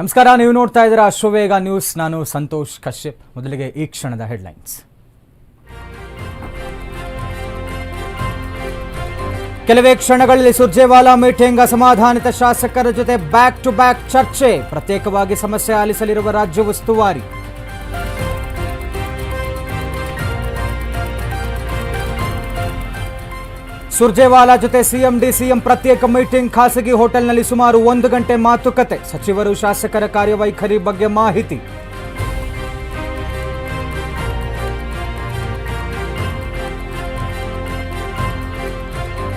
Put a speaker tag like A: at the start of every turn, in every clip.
A: ನಮಸ್ಕಾರ, ನೀವು ನೋಡ್ತಾ ಇದ್ದೀರಾ ಅಶ್ವವೇಗ ನ್ಯೂಸ್. ನಾನು ಸಂತೋಷ್ ಕಶ್ಯಪ್. ಮೊದಲಿಗೆ ಈ ಕ್ಷಣದ ಹೆಡ್ಲೈನ್ಸ್. ಕೆಲವೇ ಕ್ಷಣಗಳಲ್ಲಿ ಸುರ್ಜೇವಾಲಾ ಮೀಟಿಂಗ್ ಅಸಮಾಧಾನಿತ ಶಾಸಕರ ಜೊತೆ ಬ್ಯಾಕ್ ಟು ಬ್ಯಾಕ್ ಚರ್ಚೆ. ಪ್ರತ್ಯೇಕವಾಗಿ ಸಮಸ್ಯೆ ಆಲಿಸಲಿರುವ ರಾಜ್ಯ ಉಸ್ತುವಾರಿ ಸುರ್ಜೇವಾಲಾ ಜೊತೆ ಸಿಎಂ ಡಿಸಿಎಂ ಪ್ರತ್ಯೇಕ ಮೀಟಿಂಗ್ ಖಾಸಗಿ ಹೋಟೆಲ್ನಲ್ಲಿ ಸುಮಾರು ಒಂದು ಗಂಟೆ ಮಾತುಕತೆ. ಸಚಿವರು ಶಾಸಕರ ಕಾರ್ಯವೈಖರಿ ಬಗ್ಗೆ ಮಾಹಿತಿ.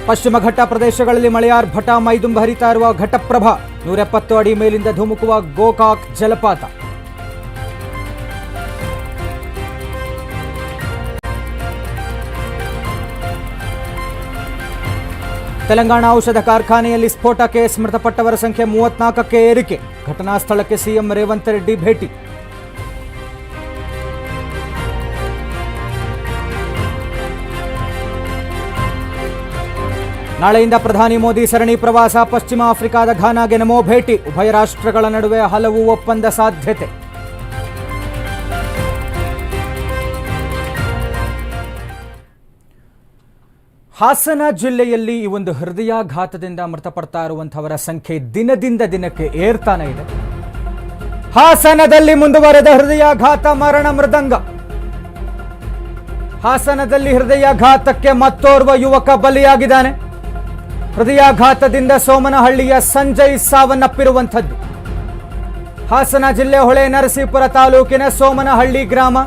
A: ಪಶ್ಚಿಮ ಘಟ್ಟ ಪ್ರದೇಶಗಳಲ್ಲಿ ಮಳೆಯಾರ್ಭಟ ಮೈದುಂಬ ಹರಿತಾ ಇರುವ ಘಟಪ್ರಭಾ. ನೂರೆಪ್ಪತ್ತು ಅಡಿ ಮೇಲಿಂದ ಧುಮುಕುವ ಗೋಕಾಕ್ ಜಲಪಾತ. ತೆಲಂಗಾಣ ಔಷಧ ಕಾರ್ಖಾನೆಯಲ್ಲಿ ಸ್ಫೋಟ ಕೇಸ್ ಮೃತಪಟ್ಟವರ ಸಂಖ್ಯೆ ಮೂವತ್ನಾಲ್ಕಕ್ಕೆ ಏರಿಕೆ. ಘಟನಾ ಸ್ಥಳಕ್ಕೆ ಸಿಎಂ ರೇವಂತ್ ರೆಡ್ಡಿ ಭೇಟಿ. ನಾಳೆಯಿಂದ ಪ್ರಧಾನಿ ಮೋದಿ ಸರಣಿ ಪ್ರವಾಸ ಪಶ್ಚಿಮ ಆಫ್ರಿಕಾದ ಘಾನಾಗೆ ನಮೋ ಭೇಟಿ. ಉಭಯ ರಾಷ್ಟ್ರಗಳ ನಡುವೆ ಹಲವು ಒಪ್ಪಂದ ಸಾಧ್ಯತೆ. ಹಾಸನ ಜಿಲ್ಲೆಯಲ್ಲಿ ಈ ಒಂದು ಹೃದಯಾಘಾತದಿಂದ ಮೃತಪಡ್ತಾ ಇರುವಂತಹವರ ಸಂಖ್ಯೆ ದಿನದಿಂದ ದಿನಕ್ಕೆ ಏರ್ತಾನೆ ಇದೆ. ಹಾಸನದಲ್ಲಿ ಮುಂದುವರೆದ ಹೃದಯಾಘಾತ ಮರಣ ಮೃದಂಗ. ಹಾಸನದಲ್ಲಿ ಹೃದಯಾಘಾತಕ್ಕೆ ಮತ್ತೋರ್ವ ಯುವಕ ಬಲಿಯಾಗಿದ್ದಾನೆ. ಹೃದಯಾಘಾತದಿಂದ ಸೋಮನಹಳ್ಳಿಯ ಸಂಜಯ್ ಸಾವನ್ನಪ್ಪಿರುವಂಥದ್ದು. ಹಾಸನ ಜಿಲ್ಲೆ ಹೊಳೆ ನರಸೀಪುರ ತಾಲೂಕಿನ ಸೋಮನಹಳ್ಳಿ ಗ್ರಾಮ.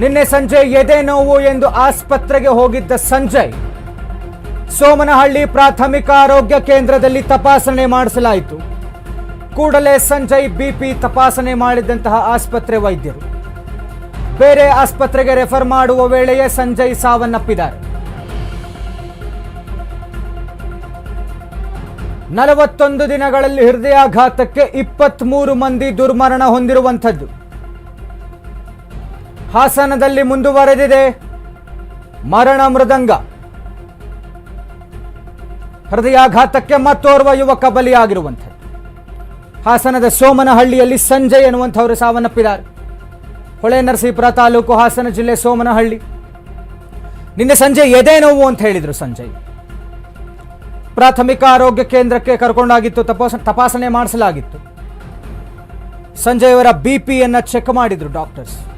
A: ನಿನ್ನೆ ಸಂಜೆ ಎದೆ ನೋವು ಎಂದು ಆಸ್ಪತ್ರೆಗೆ ಹೋಗಿದ್ದ ಸಂಜಯ್, ಸೋಮನಹಳ್ಳಿ ಪ್ರಾಥಮಿಕ ಆರೋಗ್ಯ ಕೇಂದ್ರದಲ್ಲಿ ತಪಾಸಣೆ ಮಾಡಿಸಲಾಯಿತು. ಕೂಡಲೇ ಸಂಜಯ್ ಬಿಪಿ ತಪಾಸಣೆ ಮಾಡಿದಂತಹ ಆಸ್ಪತ್ರೆ ವೈದ್ಯರು. ಬೇರೆ ಆಸ್ಪತ್ರೆಗೆ ರೆಫರ್ ಮಾಡುವ ವೇಳೆಯೇ ಸಂಜಯ್ ಸಾವನ್ನಪ್ಪಿದ್ದಾರೆ. ನಲವತ್ತೊಂದು ದಿನಗಳಲ್ಲಿ ಹೃದಯಾಘಾತಕ್ಕೆ ಇಪ್ಪತ್ಮೂರು ಮಂದಿ ದುರ್ಮರಣ ಹೊಂದಿರುವಂಥದ್ದು. ಹಾಸನದಲ್ಲಿ ಮುಂದುವರೆದಿದೆ. ಮರಣ ಮೃದಂಗ. ಹೃದಯಾಘಾತಕ್ಕೆ ಮತ್ತೋರ್ವ ಯುವಕ ಬಲಿಯಾಗಿರುವಂಥದ್ದು. ಹಾಸನದ ಸೋಮನಹಳ್ಳಿಯಲ್ಲಿ ಸಂಜಯ್ ಎನ್ನುವಂಥವರು ಸಾವನ್ನಪ್ಪಿದ್ದಾರೆ. ಹೊಳೆ ನರಸೀಪುರ ತಾಲೂಕು ಹಾಸನ ಜಿಲ್ಲೆ ಸೋಮನಹಳ್ಳಿ. ನಿನ್ನೆ ಸಂಜೆ ಎದೆ ನೋವು ಅಂತ ಹೇಳಿದರು ಸಂಜಯ್. ಪ್ರಾಥಮಿಕ ಆರೋಗ್ಯ ಕೇಂದ್ರಕ್ಕೆ ಕರ್ಕೊಂಡಾಗಿತ್ತು, ತಪಾಸ, ತಪಾಸಣೆ ಮಾಡಿಸಲಾಗಿತ್ತು. ಸಂಜಯ್ ಅವರ ಬಿ ಪಿಯನ್ನು ಚೆಕ್ ಮಾಡಿದರು ಡಾಕ್ಟರ್ಸ್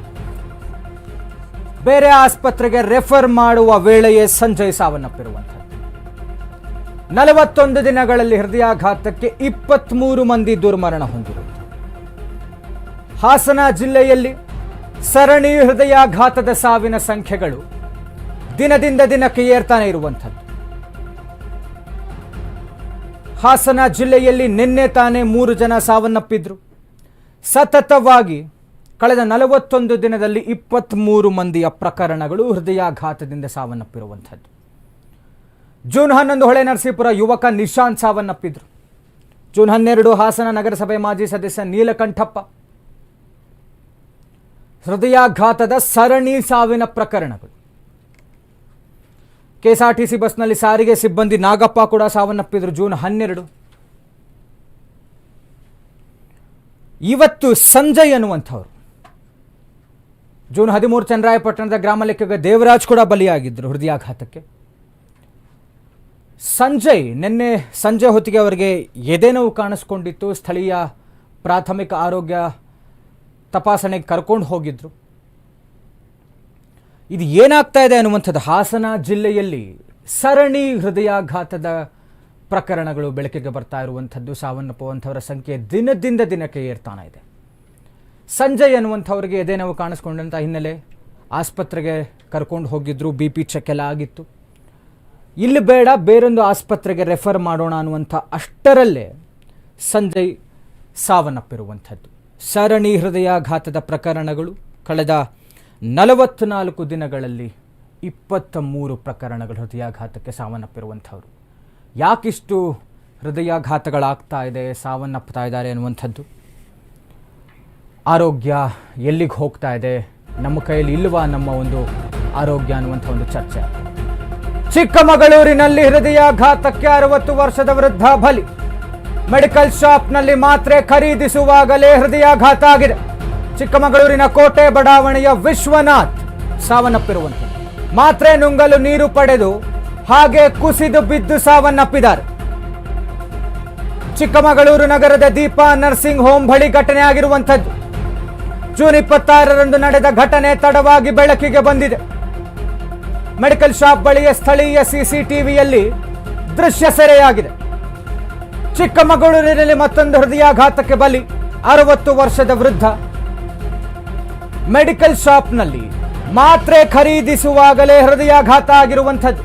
A: ಬೇರೆ ಆಸ್ಪತ್ರೆಗೆ ರೆಫರ್ ಮಾಡುವ ವೇಳೆಯೇ ಸಂಜಯ್ ಸಾವನ್ನಪ್ಪಿರುವಂಥದ್ದು. ನಲವತ್ತೊಂದು ದಿನಗಳಲ್ಲಿ ಹೃದಯಾಘಾತಕ್ಕೆ ಇಪ್ಪತ್ಮೂರು ಮಂದಿ ದುರ್ಮರಣ ಹೊಂದಿರುವುದು. ಹಾಸನ ಜಿಲ್ಲೆಯಲ್ಲಿ ಸರಣಿ ಹೃದಯಾಘಾತದ ಸಾವಿನ ಸಂಖ್ಯೆಗಳು ದಿನದಿಂದ ದಿನಕ್ಕೆ ಏರ್ತಾನೆ ಇರುವಂಥದ್ದು. ಹಾಸನ ಜಿಲ್ಲೆಯಲ್ಲಿ ನಿನ್ನೆ ತಾನೇ ಮೂರು ಜನ ಸಾವನ್ನಪ್ಪಿದ್ರು. ಸತತವಾಗಿ ಕಳೆದ ನಲವತ್ತೊಂದು ದಿನದಲ್ಲಿ ಇಪ್ಪತ್ತ್ಮೂರು ಮಂದಿಯ ಪ್ರಕರಣಗಳು ಹೃದಯಾಘಾತದಿಂದ ಸಾವನ್ನಪ್ಪಿರುವಂಥದ್ದು. ಜೂನ್ ಹನ್ನೊಂದು ಹೊಳೆ ನರಸೀಪುರ ಯುವಕ ನಿಶಾಂತ್ ಸಾವನ್ನಪ್ಪಿದ್ರು. ಜೂನ್ ಹನ್ನೆರಡು ಹಾಸನ ನಗರಸಭೆ ಮಾಜಿ ಸದಸ್ಯ ನೀಲಕಂಠಪ್ಪ. ಹೃದಯಾಘಾತದ ಸರಣಿ ಸಾವಿನ ಪ್ರಕರಣಗಳು. ಕೆಎಸ್ಆರ್ಟಿಸಿ ಬಸ್ನಲ್ಲಿ ಸಾರಿಗೆ ಸಿಬ್ಬಂದಿ ನಾಗಪ್ಪ ಕೂಡ ಸಾವನ್ನಪ್ಪಿದ್ರು ಜೂನ್ ಹನ್ನೆರಡು. ಇವತ್ತು ಸಂಜಯ್ ಅನ್ನುವಂಥವ್ರು. ಜೂನ್ ಹದಿಮೂರು ಚನ್ನರಾಯಪಟ್ಟಣದ ಗ್ರಾಮ ಲೆಕ್ಕಗ ದೇವರಾಜ್ ಕೂಡ ಬಲಿಯಾಗಿದ್ದರು ಹೃದಯಾಘಾತಕ್ಕೆ. ಸಂಜಯ್, ನಿನ್ನೆ ಸಂಜೆ ಹೊತ್ತಿಗೆ ಅವರಿಗೆ ಎದೆನೋವು ಕಾಣಿಸ್ಕೊಂಡಿತ್ತು. ಸ್ಥಳೀಯ ಪ್ರಾಥಮಿಕ ಆರೋಗ್ಯ ತಪಾಸಣೆಗೆ ಕರ್ಕೊಂಡು ಹೋಗಿದ್ರು. ಇದು ಏನಾಗ್ತಾ ಇದೆ ಅನ್ನುವಂಥದ್ದು ಹಾಸನ ಜಿಲ್ಲೆಯಲ್ಲಿ ಸರಣಿ ಹೃದಯಾಘಾತದ ಪ್ರಕರಣಗಳು ಬೆಳಕಿಗೆ ಬರ್ತಾ ಇರುವಂಥದ್ದು. ಸಾವನ್ನಪ್ಪುವಂಥವರ ಸಂಖ್ಯೆ ದಿನದಿಂದ ದಿನಕ್ಕೆ ಏರ್ತಾನೆ ಇದೆ. ಸಂಜಯ್ ಅನ್ನುವಂಥವ್ರಿಗೆ ಎದೆ ನೋವು ಕಾಣಿಸ್ಕೊಂಡಂಥ ಹಿನ್ನೆಲೆ ಆಸ್ಪತ್ರೆಗೆ ಕರ್ಕೊಂಡು ಹೋಗಿದ್ರು, ಬಿ ಪಿ ಚೆಕ್ ಎಲ್ಲ ಆಗಿತ್ತು. ಇಲ್ಲಿ ಬೇಡ, ಬೇರೊಂದು ಆಸ್ಪತ್ರೆಗೆ ರೆಫರ್ ಮಾಡೋಣ ಅನ್ನುವಂಥ ಅಷ್ಟರಲ್ಲೇ ಸಂಜಯ್ ಸಾವನ್ನಪ್ಪಿರುವಂಥದ್ದು. ಸರಣಿ ಹೃದಯಾಘಾತದ ಪ್ರಕರಣಗಳು ಕಳೆದ ನಲವತ್ನಾಲ್ಕು ದಿನಗಳಲ್ಲಿ ಇಪ್ಪತ್ತ ಮೂರು ಪ್ರಕರಣಗಳು ಹೃದಯಾಘಾತಕ್ಕೆ ಸಾವನ್ನಪ್ಪಿರುವಂಥವ್ರು. ಯಾಕಿಷ್ಟು ಹೃದಯಾಘಾತಗಳಾಗ್ತಾ ಇದೆ ಸಾವನ್ನಪ್ತಾ ಇದ್ದಾರೆ ಅನ್ನುವಂಥದ್ದು? ಆರೋಗ್ಯ ಎಲ್ಲಿಗೆ ಹೋಗ್ತಾ ಇದೆ? ನಮ್ಮ ಕೈಯಲ್ಲಿ ಇಲ್ವಾ ನಮ್ಮ ಒಂದು ಆರೋಗ್ಯ ಅನ್ನುವಂಥ ಒಂದು ಚರ್ಚೆ? ಚಿಕ್ಕಮಗಳೂರಿನಲ್ಲಿ ಹೃದಯಾಘಾತಕ್ಕೆ ಅರವತ್ತು ವರ್ಷದ ವೃದ್ಧ ಬಲಿ. ಮೆಡಿಕಲ್ ಶಾಪ್ನಲ್ಲಿ ಮಾತ್ರೆ ಖರೀದಿಸುವಾಗಲೇ ಹೃದಯಾಘಾತ ಆಗಿದೆ. ಚಿಕ್ಕಮಗಳೂರಿನ ಕೋಟೆ ಬಡಾವಣೆಯ ವಿಶ್ವನಾಥ್ ಸಾವನ್ನಪ್ಪಿರುವಂಥದ್ದು ಮಾತ್ರೆ ನುಂಗಲು ನೀರು ಪಡೆದು ಹಾಗೆ ಕುಸಿದು ಬಿದ್ದು ಸಾವನ್ನಪ್ಪಿದ್ದಾರೆ. ಚಿಕ್ಕಮಗಳೂರು ನಗರದ ದೀಪಾ ನರ್ಸಿಂಗ್ ಹೋಮ್ ಬಳಿ ಘಟನೆ ಆಗಿರುವಂಥದ್ದು. ಜೂನ್ ಇಪ್ಪತ್ತಾರರಂದು ನಡೆದ ಘಟನೆ ತಡವಾಗಿ ಬೆಳಕಿಗೆ ಬಂದಿದೆ. ಮೆಡಿಕಲ್ ಶಾಪ್ ಬಳಿಯ ಸ್ಥಳೀಯ ಸಿಸಿಟಿವಿಯಲ್ಲಿ ದೃಶ್ಯ ಸೆರೆಯಾಗಿದೆ. ಚಿಕ್ಕಮಗಳೂರಿನಲ್ಲಿ ಮತ್ತೊಂದು ಹೃದಯಾಘಾತಕ್ಕೆ ಬಲಿ, ಅರವತ್ತು ವರ್ಷದ ವೃದ್ಧ. ಮೆಡಿಕಲ್ ಶಾಪ್ನಲ್ಲಿ ಮಾತ್ರೆ ಖರೀದಿಸುವಾಗಲೇ ಹೃದಯಾಘಾತ ಆಗಿರುವಂಥದ್ದು.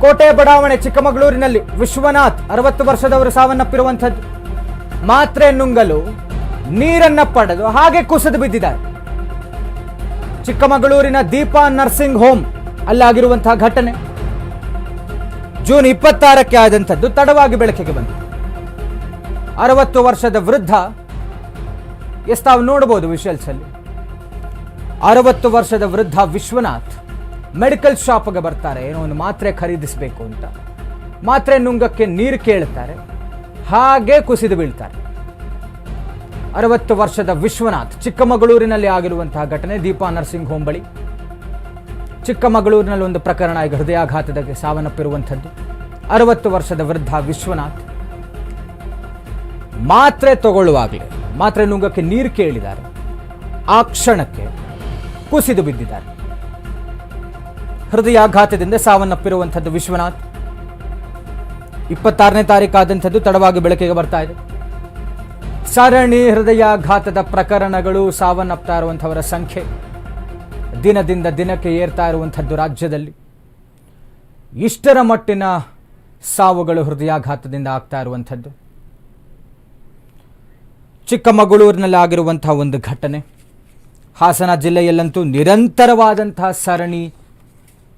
A: ಕೋಟೆ ಬಡಾವಣೆ ಚಿಕ್ಕಮಗಳೂರಿನಲ್ಲಿ ವಿಶ್ವನಾಥ್ ಅರವತ್ತು ವರ್ಷದವರು ಸಾವನ್ನಪ್ಪಿರುವಂಥದ್ದು. ಮಾತ್ರೆ ನುಂಗಲು ನೀರನ್ನ ಪಡೆದು ಹಾಗೆ ಕುಸಿದು ಬಿದ್ದಿದ್ದಾರೆ. ಚಿಕ್ಕಮಗಳೂರಿನ ದೀಪಾ ನರ್ಸಿಂಗ್ ಹೋಮ್ ಅಲ್ಲಾಗಿರುವಂತಹ ಘಟನೆ. ಜೂನ್ ಇಪ್ಪತ್ತಾರಕ್ಕೆ ಆದಂಥದ್ದು ತಡವಾಗಿ ಬೆಳಕಿಗೆ ಬಂತು. ಅರವತ್ತು ವರ್ಷದ ವೃದ್ಧ ಎಸ್ ತಾವು ನೋಡಬಹುದು ವಿಶಲ್ಸ್ ಅಲ್ಲಿ. ಅರವತ್ತು ವರ್ಷದ ವೃದ್ಧ ವಿಶ್ವನಾಥ್ ಮೆಡಿಕಲ್ ಶಾಪ್ಗೆ ಬರ್ತಾರೆ, ಏನೋ ಒಂದು ಮಾತ್ರೆ ಖರೀದಿಸಬೇಕು ಅಂತ. ಮಾತ್ರೆ ನುಂಗಕ್ಕೆ ನೀರು ಕೇಳ್ತಾರೆ ಹಾಗೆ ಕುಸಿದು ಬೀಳ್ತಾರೆ. ಅರವತ್ತು ವರ್ಷದ ವಿಶ್ವನಾಥ್ ಚಿಕ್ಕಮಗಳೂರಿನಲ್ಲಿ ಆಗಿರುವಂತಹ ಘಟನೆ. ದೀಪಾ ನರ್ಸಿಂಗ್ ಹೋಮ್ ಬಳಿ ಚಿಕ್ಕಮಗಳೂರಿನಲ್ಲಿ ಒಂದು ಪ್ರಕರಣ ಈಗ ಹೃದಯಾಘಾತದ ಸಾವನ್ನಪ್ಪಿರುವಂಥದ್ದು. ಅರವತ್ತು ವರ್ಷದ ವೃದ್ಧ ವಿಶ್ವನಾಥ್. ಮಾತ್ರೆ ತಗೊಳ್ಳುವಾಗಲೇ, ಮಾತ್ರೆ ನುಂಗಕ್ಕೆ ನೀರು ಕೇಳಿದ್ದಾರೆ. ಆ ಕ್ಷಣಕ್ಕೆ ಕುಸಿದು ಬಿದ್ದಿದ್ದಾರೆ. ಹೃದಯಾಘಾತದಿಂದ ಸಾವನ್ನಪ್ಪಿರುವಂಥದ್ದು ವಿಶ್ವನಾಥ್. ಇಪ್ಪತ್ತಾರನೇ ತಾರೀಕಾದಂಥದ್ದು ತಡವಾಗಿ ಬೆಳಕಿಗೆ ಬರ್ತಾ ಇದೆ. ಸರಣಿ ಹೃದಯಾಘಾತದ ಪ್ರಕರಣಗಳು ಸಾವನ್ನಪ್ತಾ ಇರುವಂಥವರ ಸಂಖ್ಯೆ. ದಿನದಿಂದ ದಿನಕ್ಕೆ ಏರ್ತಾ ಇರುವಂಥದ್ದು ರಾಜ್ಯದಲ್ಲಿ. ಇಷ್ಟರ ಮಟ್ಟಿನ ಸಾವುಗಳು ಹೃದಯಾಘಾತದಿಂದ ಆಗ್ತಾ ಇರುವಂಥದ್ದು. ಚಿಕ್ಕಮಗಳೂರಿನಲ್ಲಿ ಆಗಿರುವಂತಹ ಒಂದು ಘಟನೆ. ಹಾಸನ ಜಿಲ್ಲೆಯಲ್ಲಂತೂ ನಿರಂತರವಾದಂತಹ ಸರಣಿ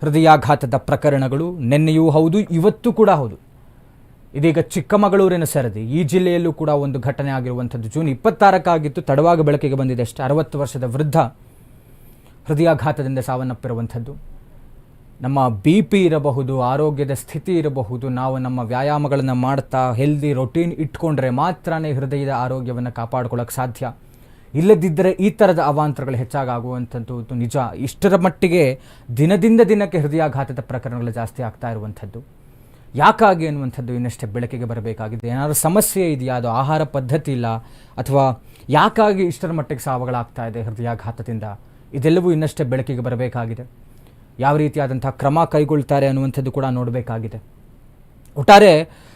A: ಹೃದಯಾಘಾತದ ಪ್ರಕರಣಗಳು, ನಿನ್ನೆಯೂ ಹೌದು, ಇವತ್ತು ಕೂಡ ಹೌದು. ಇದೀಗ ಚಿಕ್ಕಮಗಳೂರಿನ ಸರದಿ. ಈ ಜಿಲ್ಲೆಯಲ್ಲೂ ಕೂಡ ಒಂದು ಘಟನೆ ಆಗಿರುವಂಥದ್ದು. ಜೂನ್ ಇಪ್ಪತ್ತಾರಕ್ಕಾಗಿತ್ತು ತಡವಾಗಿ ಬೆಳಕಿಗೆ ಬಂದಿದೆ ಅಷ್ಟೇ. ಅರವತ್ತು ವರ್ಷದ ವೃದ್ಧ ಹೃದಯಾಘಾತದಿಂದ ಸಾವನ್ನಪ್ಪಿರುವಂಥದ್ದು. ನಮ್ಮ ಬಿ ಪಿ ಇರಬಹುದು, ಆರೋಗ್ಯದ ಸ್ಥಿತಿ ಇರಬಹುದು, ನಾವು ನಮ್ಮ ವ್ಯಾಯಾಮಗಳನ್ನು ಮಾಡ್ತಾ ಹೆಲ್ದಿ ರೊಟೀನ್ ಇಟ್ಕೊಂಡ್ರೆ ಮಾತ್ರನೇ ಹೃದಯದ ಆರೋಗ್ಯವನ್ನು ಕಾಪಾಡ್ಕೊಳ್ಳೋಕೆ ಸಾಧ್ಯ. ಇಲ್ಲದಿದ್ದರೆ ಈ ಥರದ ಅವಾಂತರಗಳು ಹೆಚ್ಚಾಗುವಂಥದ್ದು ನಿಜ. ಇಷ್ಟರ ಮಟ್ಟಿಗೆ ದಿನದಿಂದ ದಿನಕ್ಕೆ ಹೃದಯಾಘಾತದ ಪ್ರಕರಣಗಳು ಜಾಸ್ತಿ ಆಗ್ತಾ ಇರುವಂಥದ್ದು. ಯಾಕಾಗಿ ಅನ್ನುವಂಥದ್ದು ಇನ್ನಷ್ಟೇ ಬೆಳಕಿಗೆ ಬರಬೇಕಾಗಿದೆ? ಏನಾದರೂ ಸಮಸ್ಯೆ ಇದೆಯಾ? ಅದು ಆಹಾರ ಪದ್ಧತಿ ಇಲ್ಲ. ಅಥವಾ ಯಾಕಾಗಿ ಇಷ್ಟರ ಮಟ್ಟಿಗೆ ಸಾವುಗಳಾಗ್ತಾ ಇದೆ ಹೃದಯಾಘಾತದಿಂದ? ಇದೆಲ್ಲವೂ ಇನ್ನಷ್ಟೇ ಬೆಳಕಿಗೆ ಬರಬೇಕಾಗಿದೆ. ಯಾವ ರೀತಿಯಾದಂಥ ಕ್ರಮ ಕೈಗೊಳ್ತಾರೆ ಅನ್ನುವಂಥದ್ದು ಕೂಡ ನೋಡಬೇಕಾಗಿದೆ. ಒಟ್ಟಾರೆ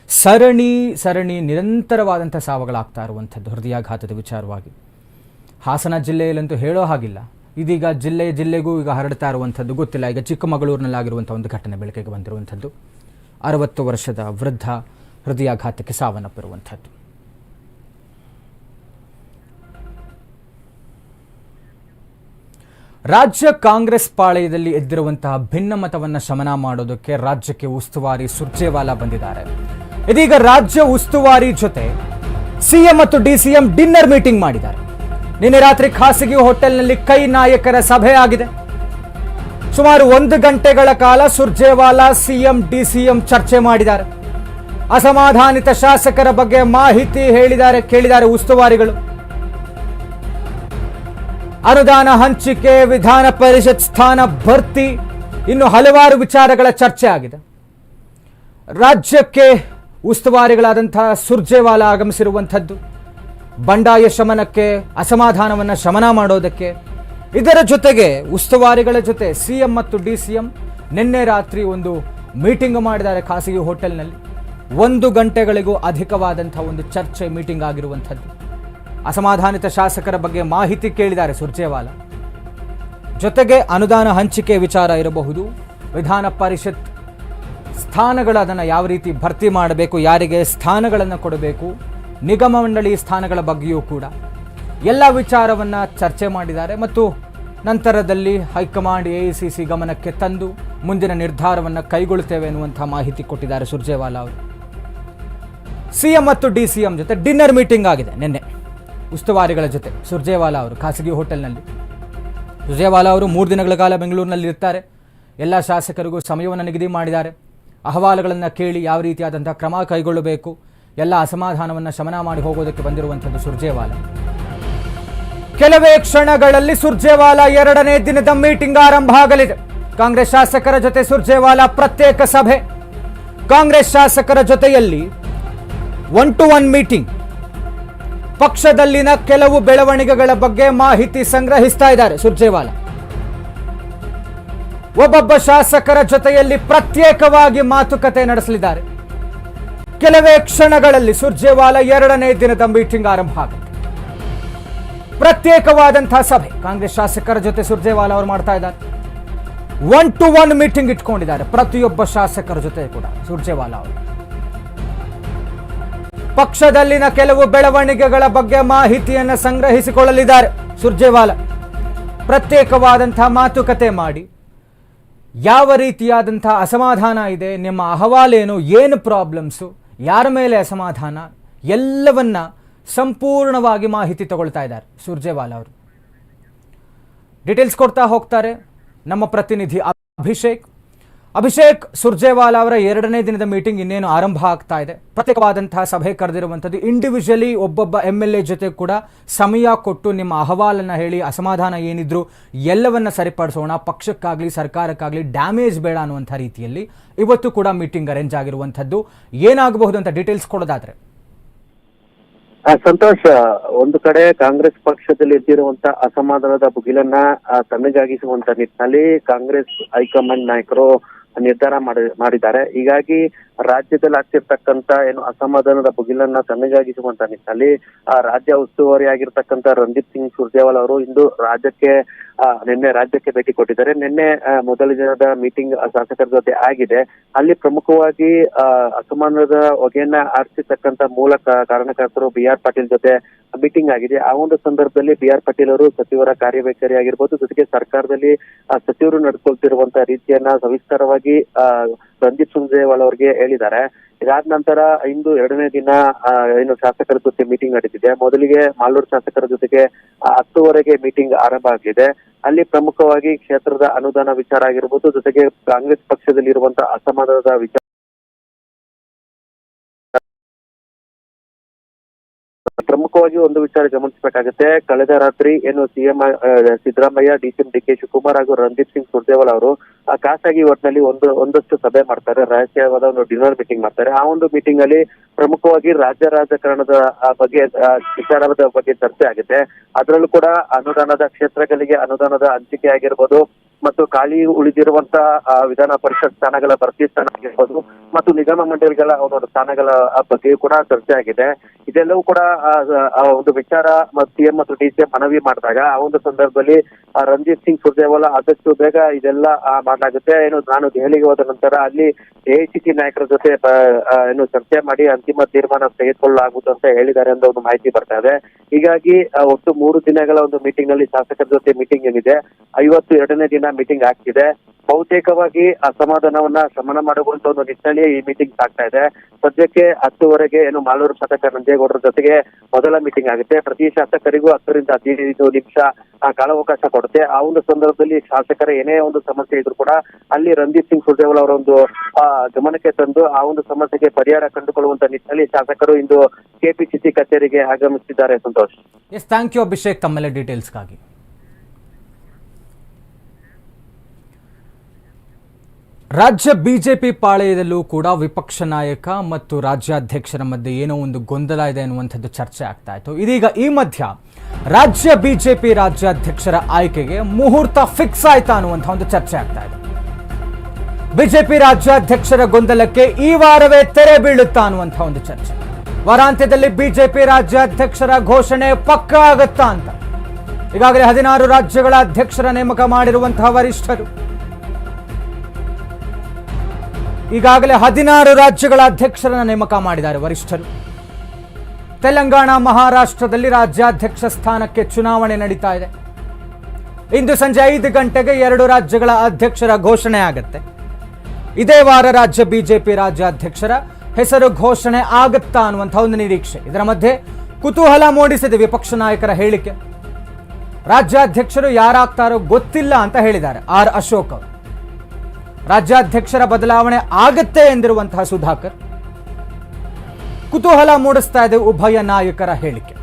A: ಸರಣಿ ಸರಣಿ ನಿರಂತರವಾದಂಥ ಸಾವುಗಳಾಗ್ತಾ ಇರುವಂಥದ್ದು ಹೃದಯಾಘಾತದ ವಿಚಾರವಾಗಿ. ಹಾಸನ ಜಿಲ್ಲೆಯಲ್ಲಂತೂ ಹೇಳೋ ಹಾಗಿಲ್ಲ. ಇದೀಗ ಜಿಲ್ಲೆ ಜಿಲ್ಲೆಗೂ ಈಗ ಹರಡ್ತಾ ಇರುವಂಥದ್ದು ಗೊತ್ತಿಲ್ಲ. ಈಗ ಚಿಕ್ಕಮಗಳೂರಿನಲ್ಲಾಗಿರುವಂಥ ಒಂದು ಘಟನೆ ಬೆಳಕಿಗೆ ಬಂದಿರುವಂಥದ್ದು. ಅರವತ್ತು ವರ್ಷದ ವೃದ್ಧ ಹೃದಯಾಘಾತಕ್ಕೆ ಸಾವನ್ನಪ್ಪಿರುವಂಥದ್ದು. ರಾಜ್ಯ ಕಾಂಗ್ರೆಸ್ ಪಾಳೆಯದಲ್ಲಿ ಎದ್ದಿರುವಂತಹ ಭಿನ್ನಮತವನ್ನು ಶಮನ ಮಾಡೋದಕ್ಕೆ ರಾಜ್ಯಕ್ಕೆ ಉಸ್ತುವಾರಿ ಸುರ್ಜೇವಾಲಾ ಬಂದಿದ್ದಾರೆ. ಇದೀಗ ರಾಜ್ಯ ಉಸ್ತುವಾರಿ ಜೊತೆ ಸಿಎಂ ಮತ್ತು ಡಿಸಿಎಂ ಡಿನ್ನರ್ ಮೀಟಿಂಗ್ ಮಾಡಿದ್ದಾರೆ. ನಿನ್ನೆ ರಾತ್ರಿ ಖಾಸಗಿ ಹೋಟೆಲ್ನಲ್ಲಿ ಕೈ ನಾಯಕರ ಸಭೆ ಆಗಿದೆ. ಸುಮಾರು ಒಂದು ಗಂಟೆಗಳ ಕಾಲ ಸುರ್ಜೇವಾಲಾ ಸಿಎಂ, ಡಿಸಿಎಂ ಚರ್ಚೆ ಮಾಡಿದ್ದಾರೆ. ಅಸಮಾಧಾನಿತ ಶಾಸಕರ ಬಗ್ಗೆ ಮಾಹಿತಿ ಹೇಳಿದ್ದಾರೆ, ಕೇಳಿದ್ದಾರೆ ಉಸ್ತುವಾರಿಗಳು. ಅನುದಾನ ಹಂಚಿಕೆ ವಿಧಾನ ಪರಿಷತ್ ಸ್ಥಾನ ಭರ್ತಿ. ಇನ್ನು ಹಲವಾರು ವಿಚಾರಗಳ ಚರ್ಚೆ ಆಗಿದೆ. ರಾಜ್ಯಕ್ಕೆ ಉಸ್ತುವಾರಿಗಳಾದಂತಹ ಸುರ್ಜೇವಾಲಾ ಆಗಮಿಸಿರುವಂಥದ್ದು, ಬಂಡಾಯ ಶಮನಕ್ಕೆ, ಅಸಮಾಧಾನವನ್ನು ಶಮನ ಮಾಡೋದಕ್ಕೆ ಇದರ ಜೊತೆಗೆ ಉಸ್ತುವಾರಿಗಳ ಜೊತೆ ಸಿಎಂ ಮತ್ತು ಡಿ ಸಿ ಎಂ ನಿನ್ನೆ ರಾತ್ರಿ ಒಂದು ಮೀಟಿಂಗ್ ಮಾಡಿದ್ದಾರೆ ಖಾಸಗಿ ಹೋಟೆಲ್ನಲ್ಲಿ. ಒಂದು ಗಂಟೆಗಳಿಗೂ ಅಧಿಕವಾದಂಥ ಒಂದು ಚರ್ಚೆ ಮೀಟಿಂಗ್ ಆಗಿರುವಂಥದ್ದು. ಅಸಮಾಧಾನಿತ ಶಾಸಕರ ಬಗ್ಗೆ ಮಾಹಿತಿ ಕೇಳಿದ್ದಾರೆ ಸುರ್ಜೇವಾಲ. ಜೊತೆಗೆ ಅನುದಾನ ಹಂಚಿಕೆ ವಿಚಾರ ಇರಬಹುದು. ವಿಧಾನ ಪರಿಷತ್ ಸ್ಥಾನಗಳು ಅದನ್ನು ಯಾವ ರೀತಿ ಭರ್ತಿ ಮಾಡಬೇಕು, ಯಾರಿಗೆ ಸ್ಥಾನಗಳನ್ನು ಕೊಡಬೇಕು, ನಿಗಮ ಮಂಡಳಿ ಸ್ಥಾನಗಳ ಬಗ್ಗೆಯೂ ಕೂಡ. ಎಲ್ಲ ವಿಚಾರವನ್ನು ಚರ್ಚೆ ಮಾಡಿದ್ದಾರೆ ಮತ್ತು ನಂತರದಲ್ಲಿ ಹೈಕಮಾಂಡ್ ಎ ಸಿ ಸಿ ಗಮನಕ್ಕೆ ತಂದು ಮುಂದಿನ ನಿರ್ಧಾರವನ್ನು ಕೈಗೊಳ್ಳುತ್ತೇವೆ ಎನ್ನುವಂಥ ಮಾಹಿತಿ ಕೊಟ್ಟಿದ್ದಾರೆ ಸುರ್ಜೇವಾಲಾ ಅವರು. ಸಿಎಂ ಮತ್ತು ಡಿ ಸಿ ಎಂ ಜೊತೆ ಡಿನ್ನರ್ ಮೀಟಿಂಗ್ ಆಗಿದೆ ನಿನ್ನೆ. ಉಸ್ತುವಾರಿಗಳ ಜೊತೆ ಸುರ್ಜೇವಾಲಾ ಅವರು ಖಾಸಗಿ ಹೋಟೆಲ್ನಲ್ಲಿ. ಸುರ್ಜೇವಾಲಾ ಅವರು ಮೂರು ದಿನಗಳ ಕಾಲ ಬೆಂಗಳೂರಿನಲ್ಲಿ ಇರ್ತಾರೆ. ಎಲ್ಲ ಶಾಸಕರಿಗೂ ಸಮಯವನ್ನು ನಿಗದಿ ಮಾಡಿದ್ದಾರೆ. ಅಹವಾಲುಗಳನ್ನು ಕೇಳಿ ಯಾವ ರೀತಿಯಾದಂಥ ಕ್ರಮ ಕೈಗೊಳ್ಳಬೇಕು, ಎಲ್ಲ ಅಸಮಾಧಾನವನ್ನು ಶಮನ ಮಾಡಿ ಹೋಗೋದಕ್ಕೆ ಬಂದಿರುವಂಥದ್ದು ಸುರ್ಜೇವಾಲಾ. ಕೆಲವೇ ಕ್ಷಣಗಳಲ್ಲಿ ಸುರ್ಜೇವಾಲಾ ಎರಡನೇ ದಿನದ ಮೀಟಿಂಗ್ ಆರಂಭ ಆಗಲಿದೆ. ಕಾಂಗ್ರೆಸ್ ಶಾಸಕರ ಜೊತೆ ಸುರ್ಜೇವಾಲಾ ಪ್ರತ್ಯೇಕ ಸಭೆ. ಕಾಂಗ್ರೆಸ್ ಶಾಸಕರ ಜೊತೆಯಲ್ಲಿ ಒನ್ ಟು ಒನ್ ಮೀಟಿಂಗ್ ಪಕ್ಷದಲ್ಲಿನ ಕೆಲವು ಬೆಳವಣಿಗೆಗಳ ಬಗ್ಗೆ ಮಾಹಿತಿ ಸಂಗ್ರಹಿಸ್ತಾ ಇದ್ದಾರೆ ಸುರ್ಜೇವಾಲಾ. ಒಬ್ಬೊಬ್ಬ ಶಾಸಕರ ಜೊತೆಯಲ್ಲಿ ಪ್ರತ್ಯೇಕವಾಗಿ ಮಾತುಕತೆ ನಡೆಸಲಿದ್ದಾರೆ. ಕೆಲವೇ ಕ್ಷಣಗಳಲ್ಲಿ ಸುರ್ಜೇವಾಲಾ ಎರಡನೇ ದಿನದ ಮೀಟಿಂಗ್ ಆರಂಭ ಆಗುತ್ತೆ ಪ್ರತ್ಯೇಕವಾದಂತಹ ಸಭೆ. ಕಾಂಗ್ರೆಸ್ ಶಾಸಕರ ಜೊತೆ ಸುರ್ಜೇವಾಲಾ ಅವರು ಮಾಡ್ತಾ ಇದ್ದಾರೆ. ಒನ್ ಟು ಒನ್ ಮೀಟಿಂಗ್ ಇಟ್ಕೊಂಡಿದ್ದಾರೆ ಪ್ರತಿಯೊಬ್ಬ ಶಾಸಕರ ಜೊತೆ ಕೂಡ ಸುರ್ಜೇವಾಲಾ ಅವರು. ಪಕ್ಷದಲ್ಲಿನ ಕೆಲವು ಬೆಳವಣಿಗೆಗಳ ಬಗ್ಗೆ ಮಾಹಿತಿಯನ್ನು ಸಂಗ್ರಹಿಸಿಕೊಳ್ಳಲಿದ್ದಾರೆ ಸುರ್ಜೇವಾಲಾ. ಪ್ರತ್ಯೇಕವಾದಂತಹ ಮಾತುಕತೆ ಮಾಡಿ. ಯಾವ ರೀತಿಯಾದಂತಹ ಅಸಮಾಧಾನ ಇದೆ, ನಿಮ್ಮ ಅಹವಾಲೇನು, ಏನು ಪ್ರಾಬ್ಲಮ್ಸು ಯಾರ ಮೇಲೆ ಅಸಮಾಧಾನ, ಎಲ್ಲವನ್ನ ಸಂಪೂರ್ಣವಾಗಿ ಮಾಹಿತಿ ತಗೊಳ್ತಾ ಇದ್ದಾರೆ. ಸುರ್ಜೇವಾಲ್ ಅವರು. ಡೀಟೇಲ್ಸ್ ಕೊಡ್ತಾ ಹೋಗ್ತಾರೆ. ನಮ್ಮ ಪ್ರತಿನಿಧಿ ಅಭಿಷೇಕ್. ಅಭಿಷೇಕ್ ಸುರ್ಜೇವಾಲ್ ಅವರ ಎರಡನೇ ದಿನದ ಮೀಟಿಂಗ್ ಇನ್ನೇನು ಆರಂಭ ಆಗ್ತಾ ಇದೆ. ಪ್ರತ್ಯೇಕವಾದಂತಹ ಸಭೆ ಕರೆದಿರುವಂಥದ್ದು ಇಂಡಿವಿಜುವಲಿ ಒಬ್ಬೊಬ್ಬ ಎಂ ಎಲ್ ಎ ಜೊತೆ ಕೂಡ ಸಮಯ ಕೊಟ್ಟು ನಿಮ್ಮ ಅಹವಾಲನ್ನು ಹೇಳಿ ಅಸಮಾಧಾನ ಏನಿದ್ರು ಎಲ್ಲವನ್ನ ಸರಿಪಡಿಸೋಣ. ಪಕ್ಷಕ್ಕಾಗಲಿ, ಸರ್ಕಾರಕ್ಕಾಗಲಿ ಡ್ಯಾಮೇಜ್ ಬೇಡ ಅನ್ನುವಂಥ ರೀತಿಯಲ್ಲಿ ಇವತ್ತು ಕೂಡ ಮೀಟಿಂಗ್ ಅರೇಂಜ್ ಆಗಿರುವಂಥದ್ದು. ಏನಾಗಬಹುದು ಅಂತ ಡೀಟೇಲ್ಸ್ ಕೊಡೋದಾದ್ರೆ
B: ಸಂತೋಷ್ ಒಂದು ಕಡೆ ಕಾಂಗ್ರೆಸ್ ಪಕ್ಷದಲ್ಲಿ ಇದ್ದಿರುವಂತ ಅಸಮಾಧಾನದ ಬುಗಿಲನ್ನ ತಣ್ಣಗಾಗಿಸುವಂತ ನಿಟ್ಟಿನಲ್ಲಿ ಕಾಂಗ್ರೆಸ್ ಹೈಕಮಾಂಡ್ ನಾಯಕರು ನಿರ್ಧಾರ ಮಾಡಿ ಮಾಡಿದ್ದಾರೆ. ಹೀಗಾಗಿ ರಾಜ್ಯದಲ್ಲಿ ಆಗ್ತಿರ್ತಕ್ಕಂತ ಏನು ಅಸಮಾಧಾನದ ಬುಗಿಲನ್ನ ತಣ್ಣಗಾಗಿಸುವಂತ ನಿಟ್ಟಿನಲ್ಲಿ ಆ, ರಾಜ್ಯ ಉಸ್ತುವಾರಿ ಆಗಿರ್ತಕ್ಕಂತ ರಂದೀಪ್ ಸಿಂಗ್ ಸುರ್ಜೇವಾಲ್ ಅವರು ಇಂದು ರಾಜ್ಯಕ್ಕೆ ನಿನ್ನೆ ರಾಜ್ಯಕ್ಕೆ ಭೇಟಿ ಕೊಟ್ಟಿದ್ದಾರೆ. ನಿನ್ನೆ ಮೊದಲ ದಿನದ ಮೀಟಿಂಗ್ ಶಾಸಕರ ಜೊತೆ ಆಗಿದೆ. ಅಲ್ಲಿ ಪ್ರಮುಖವಾಗಿ ಅಸಮಾನದ ಹೊಗೆಯನ್ನ ಆರಿಸಿರ್ತಕ್ಕಂತ ಮೂಲ ಕಾರಣಕರ್ತರು ಬಿ ಆರ್ ಪಾಟೀಲ್ ಜೊತೆ ಮೀಟಿಂಗ್ ಆಗಿದೆ. ಆ ಒಂದು ಸಂದರ್ಭದಲ್ಲಿ ಬಿ ಆರ್ ಪಾಟೀಲ್ ಅವರು ಸಚಿವರ ಕಾರ್ಯವೈಖರಿ ಆಗಿರ್ಬೋದು, ಜೊತೆಗೆ ಸರ್ಕಾರದಲ್ಲಿ ಸಚಿವರು ನಡ್ಕೊಳ್ತಿರುವಂತ ರೀತಿಯನ್ನ ಸವಿಸ್ತಾರವಾಗಿ ರಂದೀಪ್ ಸುರ್ಜೇವಾಲ್ ಅವರಿಗೆ ಹೇಳಿದ್ದಾರೆ. ಇದಾದ ನಂತರ ಇಂದು ಎರಡನೇ ದಿನ ಏನು ಶಾಸಕರ ಜೊತೆ ಮೀಟಿಂಗ್ ನಡೀತಿದೆ. ಮೊದಲಿಗೆ ಮಾಲೂರು ಶಾಸಕರ ಜೊತೆಗೆ ಹತ್ತುವರೆಗೆ ಮೀಟಿಂಗ್ ಆರಂಭ ಆಗಿದೆ. ಅಲ್ಲಿ ಪ್ರಮುಖವಾಗಿ ಕ್ಷೇತ್ರದ ಅನುದಾನ ವಿಚಾರ ಆಗಿರ್ಬೋದು, ಜೊತೆಗೆ ಕಾಂಗ್ರೆಸ್ ಪಕ್ಷದಲ್ಲಿ ಇರುವಂತಹ ಅಸಮಾಧಾನದ ವಿಚಾರ ಪ್ರಮುಖವಾಗಿ ಒಂದು ವಿಚಾರ ಗಮನಿಸಬೇಕಾಗುತ್ತೆ. ಕಳೆದ ರಾತ್ರಿ ಏನು CM Siddaramaiah DCM D K Shivakumar ಹಾಗೂ ರಣದೀಪ್ ಸಿಂಗ್ ಸುರ್ಜೇವಾಲ್ ಅವರು ಖಾಸಗಿ ಒಟ್ಟಿನಲ್ಲಿ ಒಂದು, ಒಂದಷ್ಟು ಸಭೆ ಮಾಡ್ತಾರೆ. ರಹಸ್ಯವಾದ ಒಂದು ಡಿನ್ನರ್ ಮೀಟಿಂಗ್ ಮಾಡ್ತಾರೆ. ಆ ಒಂದು ಮೀಟಿಂಗ್ ಅಲ್ಲಿ ಪ್ರಮುಖವಾಗಿ ರಾಜ್ಯ ರಾಜಕಾರಣದ ಬಗ್ಗೆ ವಿಚಾರದ ಬಗ್ಗೆ ಚರ್ಚೆ ಆಗುತ್ತೆ. ಅದರಲ್ಲೂ ಕೂಡ ಅನುದಾನದ ಕ್ಷೇತ್ರಗಳಿಗೆ ಅನುದಾನದ ಹಂಚಿಕೆ ಆಗಿರ್ಬೋದು ಮತ್ತು ಖಾಲಿ ಉಳಿದಿರುವಂತಹ ವಿಧಾನ ಪರಿಷತ್ ಸ್ಥಾನಗಳ ಭರ್ತಿ ಸ್ಥಾನ ಆಗಿರ್ಬೋದು, ಮತ್ತು ನಿಗಮ ಮಂಡಳಿಗಳ ಒಂದು ಸ್ಥಾನಗಳ ಬಗ್ಗೆಯೂ ಕೂಡ ಚರ್ಚೆ ಆಗಿದೆ. ಇದೆಲ್ಲವೂ ಕೂಡ ಒಂದು ವಿಚಾರ ಸಿಎಂ ಮತ್ತು ಡಿ ಸಿ ಮನವಿ ಮಾಡಿದಾಗ, ಆ ಒಂದು ಸಂದರ್ಭದಲ್ಲಿ ರಂಜಿತ್ ಸಿಂಗ್ ಸುರ್ಜೇವಾಲಾ ಆದಷ್ಟು ಬೇಗ ಇದೆಲ್ಲ ಮಾಡಲಾಗುತ್ತೆ. ಏನು, ನಾನು ದೆಹಲಿಗೆ ಹೋದ ನಂತರ ಅಲ್ಲಿ ಎಐಸಿಸಿ ನಾಯಕರ ಜೊತೆ ಏನು ಚರ್ಚೆ ಮಾಡಿ ಅಂತಿಮ ತೀರ್ಮಾನ ತೆಗೆದುಕೊಳ್ಳಲಾಗುವುದು ಅಂತ ಹೇಳಿದ್ದಾರೆ ಅಂತ ಒಂದು ಮಾಹಿತಿ ಬರ್ತಾ ಇದೆ. ಹೀಗಾಗಿ ಒಟ್ಟು ಮೂರು ದಿನಗಳ ಒಂದು ಮೀಟಿಂಗ್ನಲ್ಲಿ ಶಾಸಕರ ಜೊತೆ ಮೀಟಿಂಗ್ ಏನಿದೆ. ಐವತ್ತು ಎರಡನೇ ದಿನ ಮೀಟಿಂಗ್ ಆಗ್ತಿದೆ. ಬಹುತೇಕವಾಗಿ ಅಸಮಾಧಾನವನ್ನ ಶಮನ ಮಾಡುವಂತ ಒಂದು ನಿಟ್ಟಿನಲ್ಲಿ ಈ ಮೀಟಿಂಗ್ ಆಗ್ತಾ ಇದೆ. ಸದ್ಯಕ್ಕೆ ಹತ್ತುವರೆಗೆ ಏನು ಮಾಲೂರು ಶಾಸಕ ನಂಜೇಗೌಡರ ಜೊತೆಗೆ ಮೊದಲ ಮೀಟಿಂಗ್ ಆಗುತ್ತೆ. ಪ್ರತಿ ಶಾಸಕರಿಗೂ ಹತ್ತರಿಂದ ಹದಿನೈದು ನಿಮಿಷ ಕಾಲಾವಕಾಶ ಕೊಡುತ್ತೆ. ಆ ಒಂದು ಸಂದರ್ಭದಲ್ಲಿ ಶಾಸಕರ ಏನೇ ಒಂದು ಸಮಸ್ಯೆ ಇದ್ರು ಕೂಡ ಅಲ್ಲಿ ರಂದೀಪ್ ಸಿಂಗ್ ಸುರ್ಜೇವಾಲ್ ಅವರ ಒಂದು ಗಮನಕ್ಕೆ ತಂದು ಆ ಒಂದು ಸಮಸ್ಯೆಗೆ ಪರಿಹಾರ ಕಂಡುಕೊಳ್ಳುವಂತ ನಿಟ್ಟಿನಲ್ಲಿ ಶಾಸಕರು ಇಂದು ಕೆಪಿಸಿಸಿ ಕಚೇರಿಗೆ ಆಗಮಿಸಿದ್ದಾರೆ. Santosh.
A: Yes thank you Abhishek ತಮ್ಮೆಲ್ಲ ಡೀಟೇಲ್ಸ್ಗಾಗಿ ರಾಜ್ಯ ಬಿಜೆಪಿ ಪಾಳೆಯದಲ್ಲೂ ಕೂಡ ವಿಪಕ್ಷ ನಾಯಕ ಮತ್ತು ರಾಜ್ಯಾಧ್ಯಕ್ಷರ ಮಧ್ಯೆ ಏನೋ ಒಂದು ಗೊಂದಲ ಇದೆ ಅನ್ನುವಂಥದ್ದು ಚರ್ಚೆ ಆಗ್ತಾ ಇತ್ತು. ಇದೀಗ ಈ ಮಧ್ಯ ರಾಜ್ಯ ಬಿಜೆಪಿ ರಾಜ್ಯಾಧ್ಯಕ್ಷರ ಆಯ್ಕೆಗೆ ಮುಹೂರ್ತ ಫಿಕ್ಸ್ ಆಯ್ತಾ ಅನ್ನುವಂಥ ಒಂದು ಚರ್ಚೆ ಆಗ್ತಾ ಇದೆ. ಬಿಜೆಪಿ ರಾಜ್ಯಾಧ್ಯಕ್ಷರ ಗೊಂದಲಕ್ಕೆ ಈ ವಾರವೇ ತೆರೆ ಬೀಳುತ್ತಾ ಅನ್ನುವಂಥ ಒಂದು ಚರ್ಚೆ. ವಾರಾಂತ್ಯದಲ್ಲಿ ಬಿಜೆಪಿ ರಾಜ್ಯಾಧ್ಯಕ್ಷರ ಘೋಷಣೆ ಪಕ್ಕ ಆಗುತ್ತಾ ಅಂತ. ಈಗಾಗಲೇ ಹದಿನಾರು ರಾಜ್ಯಗಳ ಅಧ್ಯಕ್ಷರ ನೇಮಕ ಮಾಡಿರುವಂತಹ ವರಿಷ್ಠರು. ಈಗಾಗಲೇ ಹದಿನಾರು ರಾಜ್ಯಗಳ ಅಧ್ಯಕ್ಷರನ್ನ ನೇಮಕ ಮಾಡಿದ್ದಾರೆ ವರಿಷ್ಠರು. ತೆಲಂಗಾಣ, ಮಹಾರಾಷ್ಟ್ರದಲ್ಲಿ ರಾಜ್ಯಾಧ್ಯಕ್ಷ ಸ್ಥಾನಕ್ಕೆ ಚುನಾವಣೆ ನಡೀತಾ ಇದೆ. ಇಂದು ಸಂಜೆ ಐದು ಗಂಟೆಗೆ ಎರಡು ರಾಜ್ಯಗಳ ಅಧ್ಯಕ್ಷರ ಘೋಷಣೆ ಆಗುತ್ತೆ. ಇದೇ ವಾರ ರಾಜ್ಯ ಬಿಜೆಪಿ ರಾಜ್ಯಾಧ್ಯಕ್ಷರ ಹೆಸರು ಘೋಷಣೆ ಆಗುತ್ತಾ ಅನ್ನುವಂಥ ಒಂದು ನಿರೀಕ್ಷೆ. ಇದರ ಮಧ್ಯೆ ಕುತೂಹಲ ಮೂಡಿಸಿದೆ ವಿಪಕ್ಷ ನಾಯಕರ ಹೇಳಿಕೆ. ರಾಜ್ಯಾಧ್ಯಕ್ಷರು ಯಾರಾಗ್ತಾರೋ ಗೊತ್ತಿಲ್ಲ ಅಂತ ಹೇಳಿದ್ದಾರೆ ಆರ್ ಅಶೋಕ್ ಅವರು. ರಾಜ್ಯಾಧ್ಯಕ್ಷರ ಬದಲಾವಣೆ ಆಗತ್ತೆ ಎಂದಿರುವಂತಹ ಸುಧಾಕರ್. ಕುತೂಹಲ ಮೂಡಿಸ್ತಾ ಇದೆ ಉಭಯ ನಾಯಕರ ಹೇಳಿಕೆ.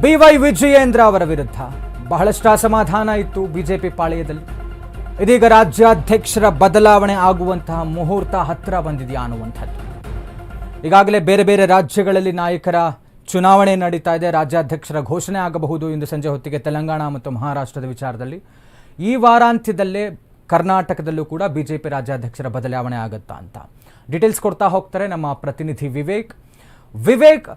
A: ಬಿವೈ ವಿಜಯೇಂದ್ರ ಅವರ ವಿರುದ್ಧ ಬಹಳಷ್ಟು ಅಸಮಾಧಾನ ಇತ್ತು ಬಿಜೆಪಿ ಪಾಳೆಯದಲ್ಲಿ. ಇದೀಗ ರಾಜ್ಯಾಧ್ಯಕ್ಷರ ಬದಲಾವಣೆ ಆಗುವಂತಹ ಮುಹೂರ್ತ ಹತ್ತಿರ ಬಂದಿದೆಯಾ ಅನ್ನುವಂಥದ್ದು. ಈಗಾಗಲೇ ಬೇರೆ ಬೇರೆ ರಾಜ್ಯಗಳಲ್ಲಿ ನಾಯಕರ ಚುನಾವಣೆ ನಡೀತಾ ಇದೆ, ರಾಜ್ಯಾಧ್ಯಕ್ಷರ ಘೋಷಣೆ ಆಗಬಹುದು ಇಂದು ಸಂಜೆ ಹೊತ್ತಿಗೆ ತೆಲಂಗಾಣ ಮತ್ತು ಮಹಾರಾಷ್ಟ್ರದ ವಿಚಾರದಲ್ಲಿ. ಈ ವಾರಾಂತ್ಯದಲ್ಲೇ ಕರ್ನಾಟಕದಲ್ಲೂ ಕೂಡ ಬಿಜೆಪಿ ರಾಜ್ಯಾಧ್ಯಕ್ಷರ ಬದಲಾವಣೆ ಆಗುತ್ತಾ ಅಂತ. ಡೀಟೇಲ್ಸ್ ಕೊಡ್ತಾ ಹೋಗ್ತಾರೆ ನಮ್ಮ ಪ್ರತಿನಿಧಿ ವಿವೇಕ್. ವಿವೇಕ್,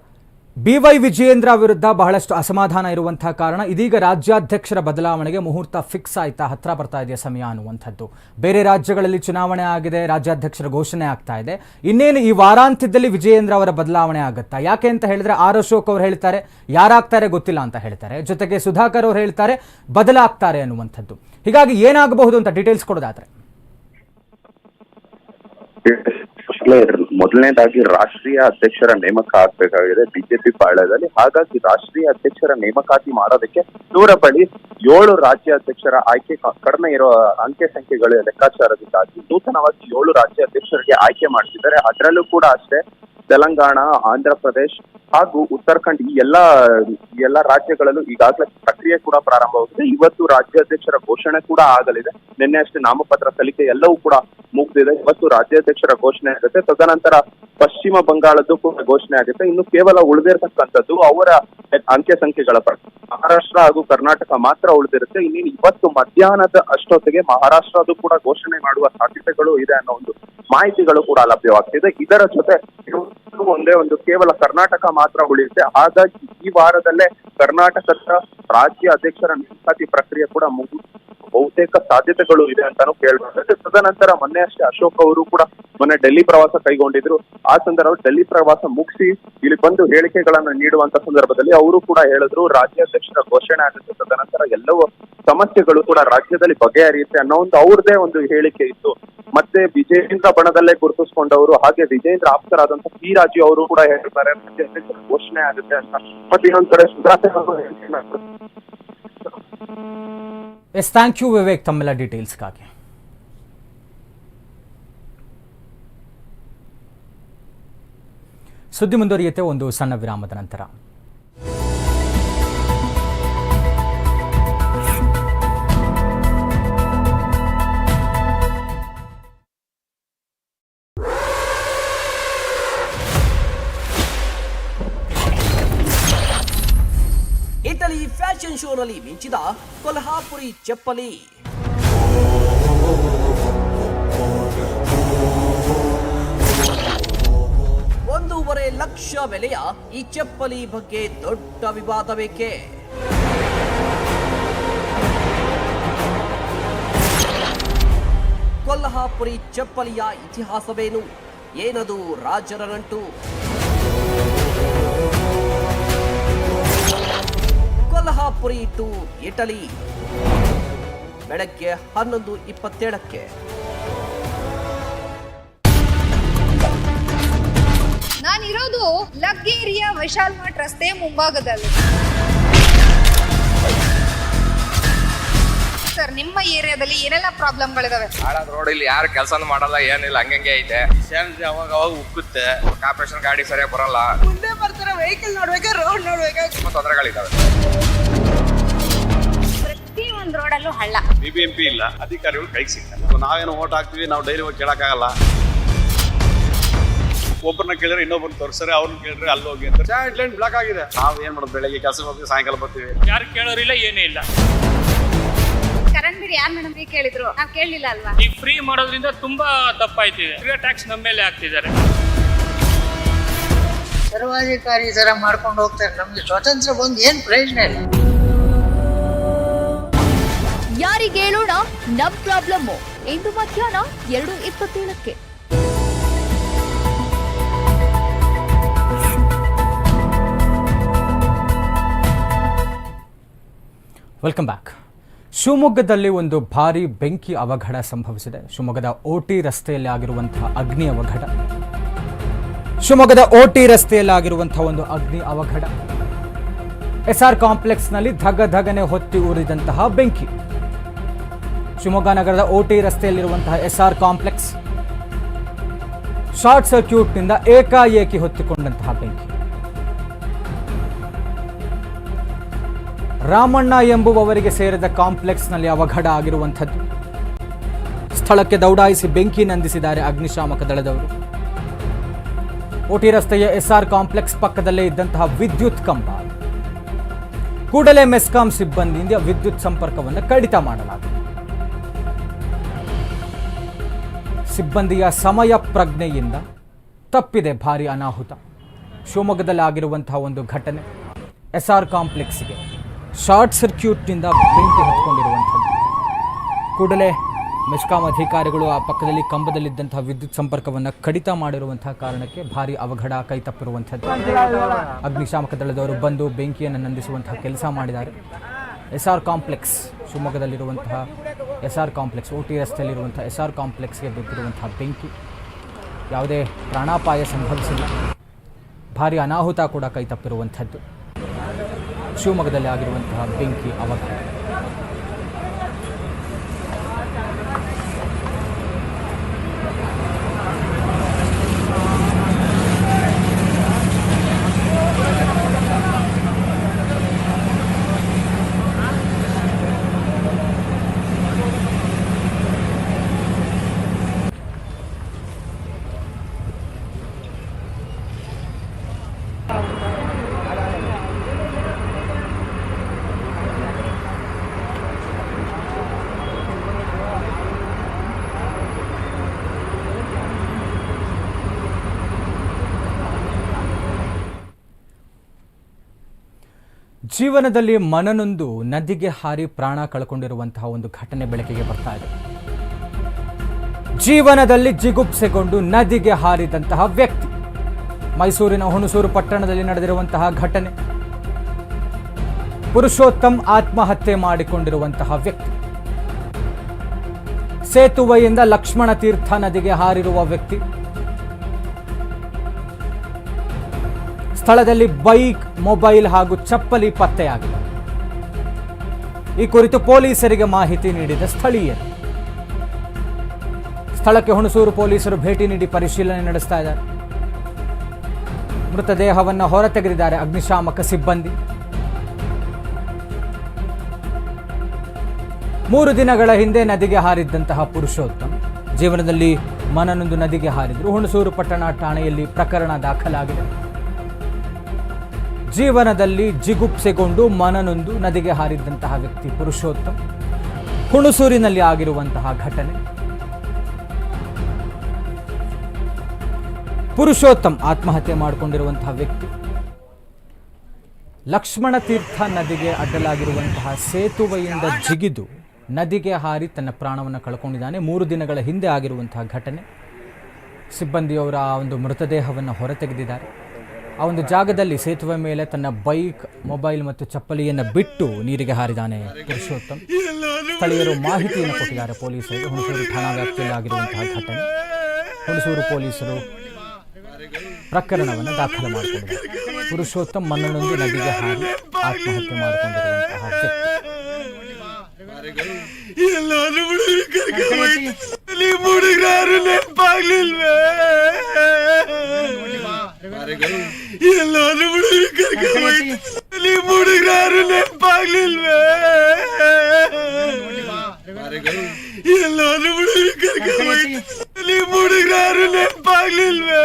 A: ಬಿ ವೈ ವಿಜಯೇಂದ್ರ ವಿರುದ್ಧ ಬಹಳಷ್ಟು ಅಸಮಾಧಾನ ಇರುವಂತಹ ಕಾರಣ ಇದೀಗ ರಾಜ್ಯಾಧ್ಯಕ್ಷರ ಬದಲಾವಣೆಗೆ ಮುಹೂರ್ತ ಫಿಕ್ಸ್ ಆಯ್ತಾ? ಹತ್ರ ಬರ್ತಾ ಇದೆಯಾ ಸಮಯ ಅನ್ನುವಂಥದ್ದು. ಬೇರೆ ರಾಜ್ಯಗಳಲ್ಲಿ ಚುನಾವಣೆ ಆಗಿದೆ, ರಾಜ್ಯಾಧ್ಯಕ್ಷರ ಘೋಷಣೆ ಆಗ್ತಾ ಇದೆ. ಇನ್ನೇನು ಈ ವಾರಾಂತ್ಯದಲ್ಲಿ ವಿಜಯೇಂದ್ರ ಅವರ ಬದಲಾವಣೆ ಆಗುತ್ತಾ? ಯಾಕೆ ಅಂತ ಹೇಳಿದ್ರೆ ಆರ್ ಅಶೋಕ್ ಅವರು ಹೇಳ್ತಾರೆ, ಯಾರಾಗ್ತಾರೆ ಗೊತ್ತಿಲ್ಲ ಅಂತ ಹೇಳ್ತಾರೆ. ಜೊತೆಗೆ ಸುಧಾಕರ್ ಅವರು ಹೇಳ್ತಾರೆ, ಬದಲಾಗ್ತಾರೆ ಅನ್ನುವಂಥದ್ದು. ಹೀಗಾಗಿ ಏನಾಗಬಹುದು ಅಂತ ಡೀಟೇಲ್ಸ್ ಕೊಡೋದಾದ್ರೆ.
C: ಮೊದಲನೇದಾಗಿ ರಾಷ್ಟ್ರೀಯ ಅಧ್ಯಕ್ಷರ ನೇಮಕ ಆಗ್ಬೇಕಾಗಿದೆ. ಬಿಜೆಪಿ ಪಾಳ್ಯದಲ್ಲಿ ಹಾಗಾಗಿ ರಾಷ್ಟ್ರೀಯ ಅಧ್ಯಕ್ಷರ ನೇಮಕಾತಿ ಮಾಡೋದಕ್ಕೆ ದೂರ ಬಳಿ ಏಳು ರಾಜ್ಯ ಅಧ್ಯಕ್ಷರ ಆಯ್ಕೆ ಕಡಿಮೆ ಇರೋ ಅಂಕೆ ಸಂಖ್ಯೆಗಳ ಲೆಕ್ಕಾಚಾರದಿಂದಾಗಿ ನೂತನವಾಗಿ ಏಳು ರಾಜ್ಯ ಅಧ್ಯಕ್ಷರಿಗೆ ಆಯ್ಕೆ ಮಾಡ್ತಿದ್ದಾರೆ. ಅದರಲ್ಲೂ ಕೂಡ ಅಷ್ಟೇ ತೆಲಂಗಾಣ, ಆಂಧ್ರ ಪ್ರದೇಶ್ ಹಾಗೂ ಉತ್ತರಾಖಂಡ್ ಈ ಎಲ್ಲಾ ಎಲ್ಲಾ ರಾಜ್ಯಗಳಲ್ಲೂ ಈಗಾಗಲೇ ಪ್ರಕ್ರಿಯೆ ಕೂಡ ಪ್ರಾರಂಭವಾಗಿದೆ ಇವತ್ತು ರಾಜ್ಯಾಧ್ಯಕ್ಷರ ಘೋಷಣೆ ಕೂಡ ಆಗಲಿದೆ. ನಿನ್ನೆ ಅಷ್ಟೇ ನಾಮಪತ್ರ ಸಲ್ಲಿಕೆ ಎಲ್ಲವೂ ಕೂಡ ಮುಗಿದಿದೆ. ಇವತ್ತು ರಾಜ್ಯಾಧ್ಯಕ್ಷರ ಘೋಷಣೆ ಆಗುತ್ತೆ. ತದನಂತರ ಪಶ್ಚಿಮ ಬಂಗಾಳದ್ದು ಕೂಡ ಘೋಷಣೆ ಆಗುತ್ತೆ. ಇನ್ನು ಕೇವಲ ಉಳಿದಿರತಕ್ಕಂಥದ್ದು ಅವರ ಅಂಕೆ ಸಂಖ್ಯೆಗಳ ಪ್ರಕಾರ. ಮಹಾರಾಷ್ಟ್ರ ಹಾಗೂ ಕರ್ನಾಟಕ ಮಾತ್ರ ಉಳಿದಿರುತ್ತೆ. ಇನ್ನೇನು ಇವತ್ತು ಮಧ್ಯಾಹ್ನದ ಅಷ್ಟೊತ್ತಿಗೆ ಮಹಾರಾಷ್ಟ್ರದ್ದು ಕೂಡ ಘೋಷಣೆ ಮಾಡುವ ಸಾಧ್ಯತೆಗಳು ಇದೆ ಅನ್ನೋ ಒಂದು ಮಾಹಿತಿಗಳು ಕೂಡ ಲಭ್ಯವಾಗ್ತಿದೆ. ಇದರ ಜೊತೆ ಒಂದೇ ಒಂದು, ಕೇವಲ ಕರ್ನಾಟಕ ಮಾತ್ರ ಉಳಿಯುತ್ತೆ. ಹಾಗಾಗಿ ಈ ವಾರದಲ್ಲೇ ಕರ್ನಾಟಕದ ರಾಜ್ಯ ಅಧ್ಯಕ್ಷರ ನೇಮಕಾತಿ ಪ್ರಕ್ರಿಯೆ ಕೂಡ ಮುಗಿ ಬಹುತೇಕ ಸಾಧ್ಯತೆಗಳು ಇದೆ ಅಂತಾನು ಕೇಳ್ಬರ್ತದೆ ತದನಂತರ ಮೊನ್ನೆ ಅಷ್ಟೇ ಅಶೋಕ್ ಅವರು ಕೂಡ ಮೊನ್ನೆ ಡೆಲ್ಲಿ ಪ್ರವಾಸ ಕೈಗೊಂಡಿದ್ರು. ಆ ಸಂದರ್ಭ ಡೆಲ್ಲಿ ಪ್ರವಾಸ ಮುಗಿಸಿ ಇಲ್ಲಿ ಬಂದು ಹೇಳಿಕೆಗಳನ್ನು ನೀಡುವಂತ ಸಂದರ್ಭದಲ್ಲಿ ಅವರು ಕೂಡ ಹೇಳಿದ್ರು, ರಾಜ್ಯಾಧ್ಯಕ್ಷರ ಘೋಷಣೆ ಆಗುತ್ತೆ. ತದನಂತರ ಎಲ್ಲವೂ ಸಮಸ್ಯೆಗಳು ಕೂಡ ರಾಜ್ಯದಲ್ಲಿ ಬಗೆಹರಿಯುತ್ತೆ ಅನ್ನೋ ಒಂದು ಅವ್ರದೇ ಒಂದು ಹೇಳಿಕೆ ಇತ್ತು. ಮತ್ತೆ ವಿಜೇಂದ್ರ ಬಣದಲ್ಲೇ ಗುರುತಿಸ್ಕೊಂಡವರು, ಹಾಗೆ ವಿಜೇಂದ್ರ ಆಪ್ತರಾದಂತ ಪಿ ರಾಜು ಅವರು ಕೂಡ ಹೇಳ್ತಾರೆ ಘೋಷಣೆ ಆಗುತ್ತೆ ಅಂತ. ಮತ್ತೆ ಇನ್ನೊಂದ್ ಕಡೆ ಅವರು ಹೇಳಿಕೆ ಮಾಡ್ತಾರೆ.
A: ಎಸ್ ಥ್ಯಾಂಕ್ ಯು ವಿವೇಕ್ ತಮ್ಮೆಲ್ಲ ಡೀಟೇಲ್ಸ್ಗಾಗಿ ಸುದ್ದಿ ಮುಂದುವರಿಯುತ್ತೆ ಒಂದು ಸಣ್ಣ ವಿರಾಮದ ನಂತರ
D: ಶೋನಲ್ಲಿ ಮಿಂಚಿದ ಕೊಲ್ಹಾಪುರಿ ಚಪ್ಪಲಿ ಒಂದೂವರೆ ಲಕ್ಷ ಬೆಲೆಯ ಈ ಚಪ್ಪಲಿ ಬಗ್ಗೆ ದೊಡ್ಡ ವಿವಾದ ಬೇಕೆ ಕೊಲ್ಹಾಪುರಿ ಚಪ್ಪಲಿಯ ಇತಿಹಾಸವೇನು? ಏನದು ರಾಜರ ನಂಟು? To Italy. ಬೆಳಗ್ಗೆ ಹನ್ನೊಂದು ಇಪ್ಪತ್ತೇಳಕ್ಕೆ.
E: ನಾನಿರೋದು ಲಗ್ಗೇರಿಯ ವಿಶಾಲ್ ಮಾರ್ಟ್ ರಸ್ತೆ ಮುಂಭಾಗದಲ್ಲಿ. ಸರ್ ನಿಮ್ಮ ಏರಿಯಾದಲ್ಲಿ ಏನೆಲ್ಲ ಪ್ರಾಬ್ಲಮ್ಗಳಿದಾವೆ?
F: ಹಾಳಾದ ರೋಡ್ ಇಲ್ಲಿ ಯಾರು ಕೆಲಸ ಮಾಡಲ್ಲ ಏನಿಲ್ಲ ಹಂಗಂಗೆ ಐತೆ. ಅವಾಗ ಅವಾಗ ಉಕ್ಕುತ್ತೆ. ಕಾರ್ಪೊರೇಷನ್ ಗಾಡಿ ಸರಿಯಾಗಿ ಬರಲ್ಲ.
G: ಮುಂದೆ ಬರ್ತಾರೆ ವೆಹಿಕಲ್ ನೋಡ್ಬೇಕಾ ರೋಡ್ ನೋಡ್ಬೇಕಾ?
F: ತುಂಬಾ ತೊಂದರೆಗಳಿದಾವೆ.
E: ಒಂದು ರೋಡಲ್ಲೂ ಹಳ್ಳ.
H: ಬಿಬಿಎಂಪಿ ಇಲ್ಲ ಅಧಿಕಾರಿಗಳು ಕೈಗೆ ಸಿಗ್ತಾರೆ. ನಾವೇನು ಓಟ್ ಹಾಕ್ತಿವಿ ನಾವು ಡೈಲಿ ಹೋಗಿ ಕೇಳಕ್ಕಾಗಲ್ಲ. ಒಬ್ಬರನ್ನ ಕೇಳಿದ್ರೆ ಇನ್ನೊಬ್ಬರನ್ನ ತೋರಿಸ್ತಾರೆ ಅವ್ರನ್ನ ಕೇಳಿದ್ರೆ ಅಲ್ಲಿ ಹೋಗಿ ಅಂತ. ಚಾಟ್ ಲೈನ್ ಬ್ಲಾಕ್ ಆಗಿದೆ. ನಾವು ಏನ್ ಮಾಡೋದು ಬೆಳಗ್ಗೆ ಕೆಲಸ ಹೋಗ್ತೀವಿ ಸಾಯಂಕಾಲ ಬರ್ತೀವಿ.
I: ಯಾರು ಕೇಳೋರಿಲ್ಲ ಏನೂ ಇಲ್ಲ.
E: ಕರೆಂಟ್ ಬಿಲ್ ಯಾರು ಮೇಡಮ್ ಕೇಳಿದ್ರು? ನಾವು ಕೇಳಲಿಲ್ಲ ಅಲ್ವಾ?
I: ಈ ಫ್ರೀ ಮಾಡೋದ್ರಿಂದ ತುಂಬಾ ತಪ್ಪಾಯ್ತಿದೆ ಫ್ರೀ ಟ್ಯಾಕ್ಸ್ ನಮ್ಮ ಮೇಲೆ ಹಾಕ್ತಿದ್ದಾರೆ.
G: ಸರ್ವಾಧಿಕಾರಿ ಅಧಿಕಾರಿ ತರ ಮಾಡ್ಕೊಂಡು ಹೋಗ್ತಾರೆ. ನಮ್ಗೆ ಸ್ವಾತಂತ್ರ್ಯ ಬಂದು ಏನ್ ಪ್ರಯೋಜನ ಇಲ್ಲ.
J: ಯಾರಿಗೆ ಹೇಳೋಣ ನಮ್ ಪ್ರಾಬ್ಲಮ್ ಇಂದು ಮಧ್ಯಾಹ್ನ ಎರಡು ಇಪ್ಪತ್ತೇಳಕ್ಕೆ.
A: ವೆಲ್ಕಮ್ ಬ್ಯಾಕ್ ಶಿವಮೊಗ್ಗದಲ್ಲಿ ಒಂದು ಭಾರಿ ಬೆಂಕಿ ಅವಘಡ ಸಂಭವಿಸಿದೆ. ಶಿವಮೊಗ್ಗದ ಓಟಿ ರಸ್ತೆಯಲ್ಲಿ ಆಗಿರುವಂತಹ ಅಗ್ನಿ ಅವಘಡ. ಶಿವಮೊಗ್ಗದ ಓಟಿ ರಸ್ತೆಯಲ್ಲಿ ಆಗಿರುವಂತಹ ಒಂದು ಅಗ್ನಿ ಅವಘಡ. ಎಸ್ಆರ್ ಕಾಂಪ್ಲೆಕ್ಸ್ನಲ್ಲಿ ಧಗ ಧಗನೆ ಹೊತ್ತಿ ಉರಿದಂತಹ ಬೆಂಕಿ. ಶಿವಮೊಗ್ಗ ನಗರದ ಓಟಿ ರಸ್ತೆಯಲ್ಲಿರುವಂತಹ ಎಸ್ ಆರ್ ಕಾಂಪ್ಲೆಕ್ಸ್ ಶಾರ್ಟ್ ಸರ್ಕ್ಯೂಟ್ನಿಂದ ಏಕಾಏಕಿ ಹೊತ್ತಿಕೊಂಡಂತಹ ಬೆಂಕಿ. ರಾಮಣ್ಣ ಎಂಬುವವರಿಗೆ ಸೇರಿದ ಕಾಂಪ್ಲೆಕ್ಸ್ನಲ್ಲಿ ಅವಘಡ ಆಗಿರುವಂಥದ್ದು. ಸ್ಥಳಕ್ಕೆ ದೌಡಾಯಿಸಿ ಬೆಂಕಿ ನಂದಿಸಿದ್ದಾರೆ ಅಗ್ನಿಶಾಮಕ ದಳದವರು. ಓಟಿ ರಸ್ತೆಯ ಎಸ್ಆರ್ ಕಾಂಪ್ಲೆಕ್ಸ್ ಪಕ್ಕದಲ್ಲೇ ಇದ್ದಂತಹ ವಿದ್ಯುತ್ ಕಂಬ. ಕೂಡಲೇ ಮೆಸ್ಕಾಂ ಸಿಬ್ಬಂದಿಯಿಂದ ವಿದ್ಯುತ್ ಸಂಪರ್ಕವನ್ನು ಕಡಿತ ಮಾಡಲಾಗಿದೆ. ಸಿಬ್ಬಂದಿಯ ಸಮಯ ಪ್ರಜ್ಞೆಯಿಂದ ತಪ್ಪಿದೆ ಭಾರಿ ಅನಾಹುತ. ಶಿವಮೊಗ್ಗದಲ್ಲಿ ಆಗಿರುವಂತಹ ಒಂದು ಘಟನೆ ಎಸ್ ಆರ್ ಕಾಂಪ್ಲೆಕ್ಸ್ಗೆ ಶಾರ್ಟ್ ಸರ್ಕ್ಯೂಟ್ನಿಂದ ಬೆಂಕಿ ಹತ್ಕೊಂಡಿರುವಂಥದ್ದು. ಕೂಡಲೇ ಮೆಸ್ಕಾಂ ಅಧಿಕಾರಿಗಳು ಆ ಪಕ್ಕದಲ್ಲಿ ಕಂಬದಲ್ಲಿದ್ದಂತಹ ವಿದ್ಯುತ್ ಸಂಪರ್ಕವನ್ನು ಕಡಿತ ಮಾಡಿರುವಂತಹ ಕಾರಣಕ್ಕೆ ಭಾರಿ ಅವಘಡ ಕೈತಪ್ಪಿರುವಂಥದ್ದು ಅಗ್ನಿಶಾಮಕ ದಳದವರು ಬಂದು ಬೆಂಕಿಯನ್ನು ನಂದಿಸುವಂತಹ ಕೆಲಸ ಮಾಡಿದ್ದಾರೆ. S R complex ಶಿವಮೊಗ್ಗದಲ್ಲಿರುವಂತಹ S R complex, O T ರಸ್ತೆಯಲ್ಲಿರುವಂತಹ S R ಕಾಂಪ್ಲೆಕ್ಸ್ಗೆ ಬಿದ್ದಿರುವಂತಹ ಬೆಂಕಿ. ಯಾವುದೇ ಪ್ರಾಣಾಪಾಯ ಸಂಭವಿಸಿಲ್ಲ. ಭಾರಿ ಅನಾಹುತ ಕೂಡ ಕೈತಪ್ಪಿರುವಂಥದ್ದು ಶಿವಮೊಗ್ಗದಲ್ಲಿ ಆಗಿರುವಂತಹ ಬೆಂಕಿ ಅವಘಡ. ಜೀವನದಲ್ಲಿ ಮನನೊಂದು, ನದಿಗೆ ಹಾರಿ ಪ್ರಾಣ ಕಳ್ಕೊಂಡಿರುವಂತಹ ಒಂದು ಘಟನೆ ಬೆಳಕಿಗೆ ಬರ್ತಾ ಇದೆ. ಜೀವನದಲ್ಲಿ ಜಿಗುಪ್ಸೆಗೊಂಡು ನದಿಗೆ ಹಾರಿದಂತಹ ವ್ಯಕ್ತಿ, ಮೈಸೂರಿನ ಹುಣಸೂರು ಪಟ್ಟಣದಲ್ಲಿ ನಡೆದಿರುವಂತಹ ಘಟನೆ, ಪುರುಷೋತ್ತಮ್ ಆತ್ಮಹತ್ಯೆ ಮಾಡಿಕೊಂಡಿರುವಂತಹ ವ್ಯಕ್ತಿ, ಸೇತುವೆಯಿಂದ ಲಕ್ಷ್ಮಣ ತೀರ್ಥ ನದಿಗೆ ಹಾರಿರುವ ವ್ಯಕ್ತಿ ಸ್ಥಳದಲ್ಲಿ ಬೈಕ್, ಮೊಬೈಲ್ ಹಾಗೂ ಚಪ್ಪಲಿ ಪತ್ತೆಯಾಗಿದೆ ಈ ಕುರಿತು ಪೊಲೀಸರಿಗೆ ಮಾಹಿತಿ ನೀಡಿದ ಸ್ಥಳೀಯರು. ಸ್ಥಳಕ್ಕೆ ಹುಣಸೂರು ಪೊಲೀಸರು ಭೇಟಿ ನೀಡಿ ಪರಿಶೀಲನೆ ನಡೆಸ್ತಾ ಇದ್ದಾರೆ. ಮೃತದೇಹವನ್ನು ಹೊರತೆಗೆದಿದ್ದಾರೆ ಅಗ್ನಿಶಾಮಕ ಸಿಬ್ಬಂದಿ. ಮೂರು ದಿನಗಳ ಹಿಂದೆ ನದಿಗೆ ಹಾರಿದ್ದಂತಹ ಪುರುಷೋತ್ತಮ್ ಜೀವನದಲ್ಲಿ ಮನನೊಂದು ನದಿಗೆ ಹಾರಿದ್ರು. ಹುಣಸೂರು ಪಟ್ಟಣ ಠಾಣೆಯಲ್ಲಿ ಪ್ರಕರಣ ದಾಖಲಾಗಿದೆ. ಜೀವನದಲ್ಲಿ ಜಿಗುಪ್ಸೆಗೊಂಡು ಮನನೊಂದು ನದಿಗೆ ಹಾರಿದ್ದಂತಹ ವ್ಯಕ್ತಿ ಪುರುಷೋತ್ತಮ್. ಹುಣಸೂರಿನಲ್ಲಿ ಆಗಿರುವಂತಹ ಘಟನೆ. ಪುರುಷೋತ್ತಮ್ ಆತ್ಮಹತ್ಯೆ ಮಾಡಿಕೊಂಡಿರುವಂತಹ ವ್ಯಕ್ತಿ. ಲಕ್ಷ್ಮಣ ತೀರ್ಥ ನದಿಗೆ ಅಡ್ಡಲಾಗಿರುವಂತಹ ಸೇತುವೆಯಿಂದ ಜಿಗಿದು ನದಿಗೆ ಹಾರಿ ತನ್ನ ಪ್ರಾಣವನ್ನು ಕಳ್ಕೊಂಡಿದ್ದಾನೆ. ಮೂರು ದಿನಗಳ ಹಿಂದೆ ಆಗಿರುವಂತಹ ಘಟನೆ. ಸಿಬ್ಬಂದಿಯವರ ಆ ಒಂದು ಮೃತದೇಹವನ್ನು ಹೊರತೆಗೆದಿದ್ದಾರೆ. ಆ ಒಂದು ಜಾಗದಲ್ಲಿ ಸೇತುವೆ ಮೇಲೆ ತನ್ನ ಬೈಕ್, ಮೊಬೈಲ್ ಮತ್ತು ಚಪ್ಪಲಿಯನ್ನು ಬಿಟ್ಟು ನೀರಿಗೆ ಹಾರಿದಾನೆ. ಪುರುಷೋತ್ತಮ್. ಸ್ಥಳೀಯರು ಮಾಹಿತಿಯನ್ನು ಕೊಟ್ಟಿದ್ದಾರೆ. ಪೊಲೀಸರಿಗೆ ಹುಣಸೂರು ಠಾಣಾ ವ್ಯಾಪ್ತಿಯಲ್ಲಿ ಆಗಿರುವಂತಹ ಘಟನೆ. ಹುಣಸೂರು ಪೊಲೀಸರು ಪ್ರಕರಣವನ್ನು ದಾಖಲು ಮಾಡಿಕೊಂಡಿದ್ದಾರೆ. ಪುರುಷೋತ್ತಮ್ ಮನ್ನೊಂದು ನದಿಗೆ ಹಾರಿ ಆತ್ಮಹತ್ಯೆ ಮಾಡಿಕೊಂಡಿರುವಂತಹ எல்லாரும் மூடுகிறாரு நெற்பாகலில்வே எல்லாரும் மூடுகிறாரு நெற்பாகலில்வே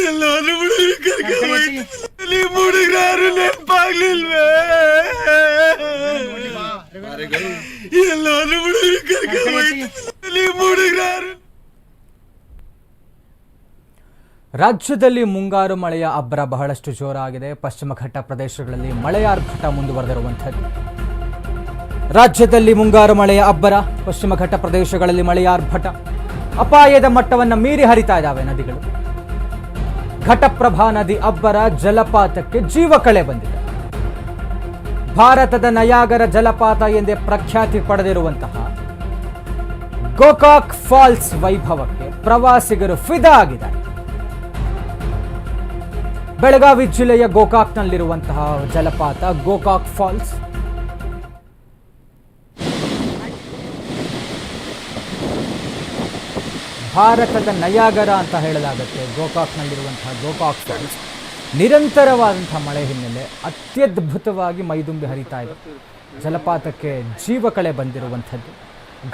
A: எல்லாரும் மூடுகிறாரு நெற்பாகலில்வே எல்லாரும் மூடுகிறாரு ರಾಜ್ಯದಲ್ಲಿ ಮುಂಗಾರು ಮಳೆಯ ಅಬ್ಬರ ಬಹಳಷ್ಟು ಜೋರಾಗಿದೆ. ಪಶ್ಚಿಮ ಘಟ್ಟ ಪ್ರದೇಶಗಳಲ್ಲಿ ಮಳೆಯಾರ್ಭಟ ಮುಂದುವರೆದಿರುವಂಥದ್ದು. ರಾಜ್ಯದಲ್ಲಿ ಮುಂಗಾರು ಮಳೆಯ ಅಬ್ಬರ, ಪಶ್ಚಿಮ ಘಟ್ಟ ಪ್ರದೇಶಗಳಲ್ಲಿ ಮಳೆಯಾರ್ಭಟ ಅಪಾಯದ ಮಟ್ಟವನ್ನು ಮೀರಿ ಹರಿತಾ ಇದ್ದಾವೆ ನದಿಗಳು. ಘಟಪ್ರಭಾ ನದಿ ಅಬ್ಬರ ಜಲಪಾತಕ್ಕೆ ಜೀವ ಕಳೆ ಬಂದಿದೆ. ಭಾರತದ ನಯಾಗರ ಜಲಪಾತ ಎಂದೇ ಪ್ರಖ್ಯಾತಿ ಪಡೆದಿರುವಂತಹ ಗೋಕಾಕ್ ಫಾಲ್ಸ್ ವೈಭವಕ್ಕೆ ಪ್ರವಾಸಿಗರು ಫಿದಾ ಆಗಿದ್ದಾರೆ. ಬೆಳಗಾವಿ ಜಿಲ್ಲೆಯ ಗೋಕಾಕ್ನಲ್ಲಿರುವಂತಹ ಜಲಪಾತ ಗೋಕಾಕ್ ಫಾಲ್ಸ್. ಭಾರತದ ನಯಾಗರ ಅಂತ ಹೇಳಲಾಗುತ್ತೆ ಗೋಕಾಕ್ನಲ್ಲಿರುವಂತಹ ಗೋಕಾಕ್ ಫಾಲ್ಸ್. ನಿರಂತರವಾದಂತಹ ಮಳೆ ಹಿನ್ನೆಲೆ ಅತ್ಯದ್ಭುತವಾಗಿ ಮೈದುಂಬಿ ಹರಿತಾ ಇದೆ. ಜಲಪಾತಕ್ಕೆ ಜೀವಕಳೆ ಬಂದಿರುವಂಥದ್ದು.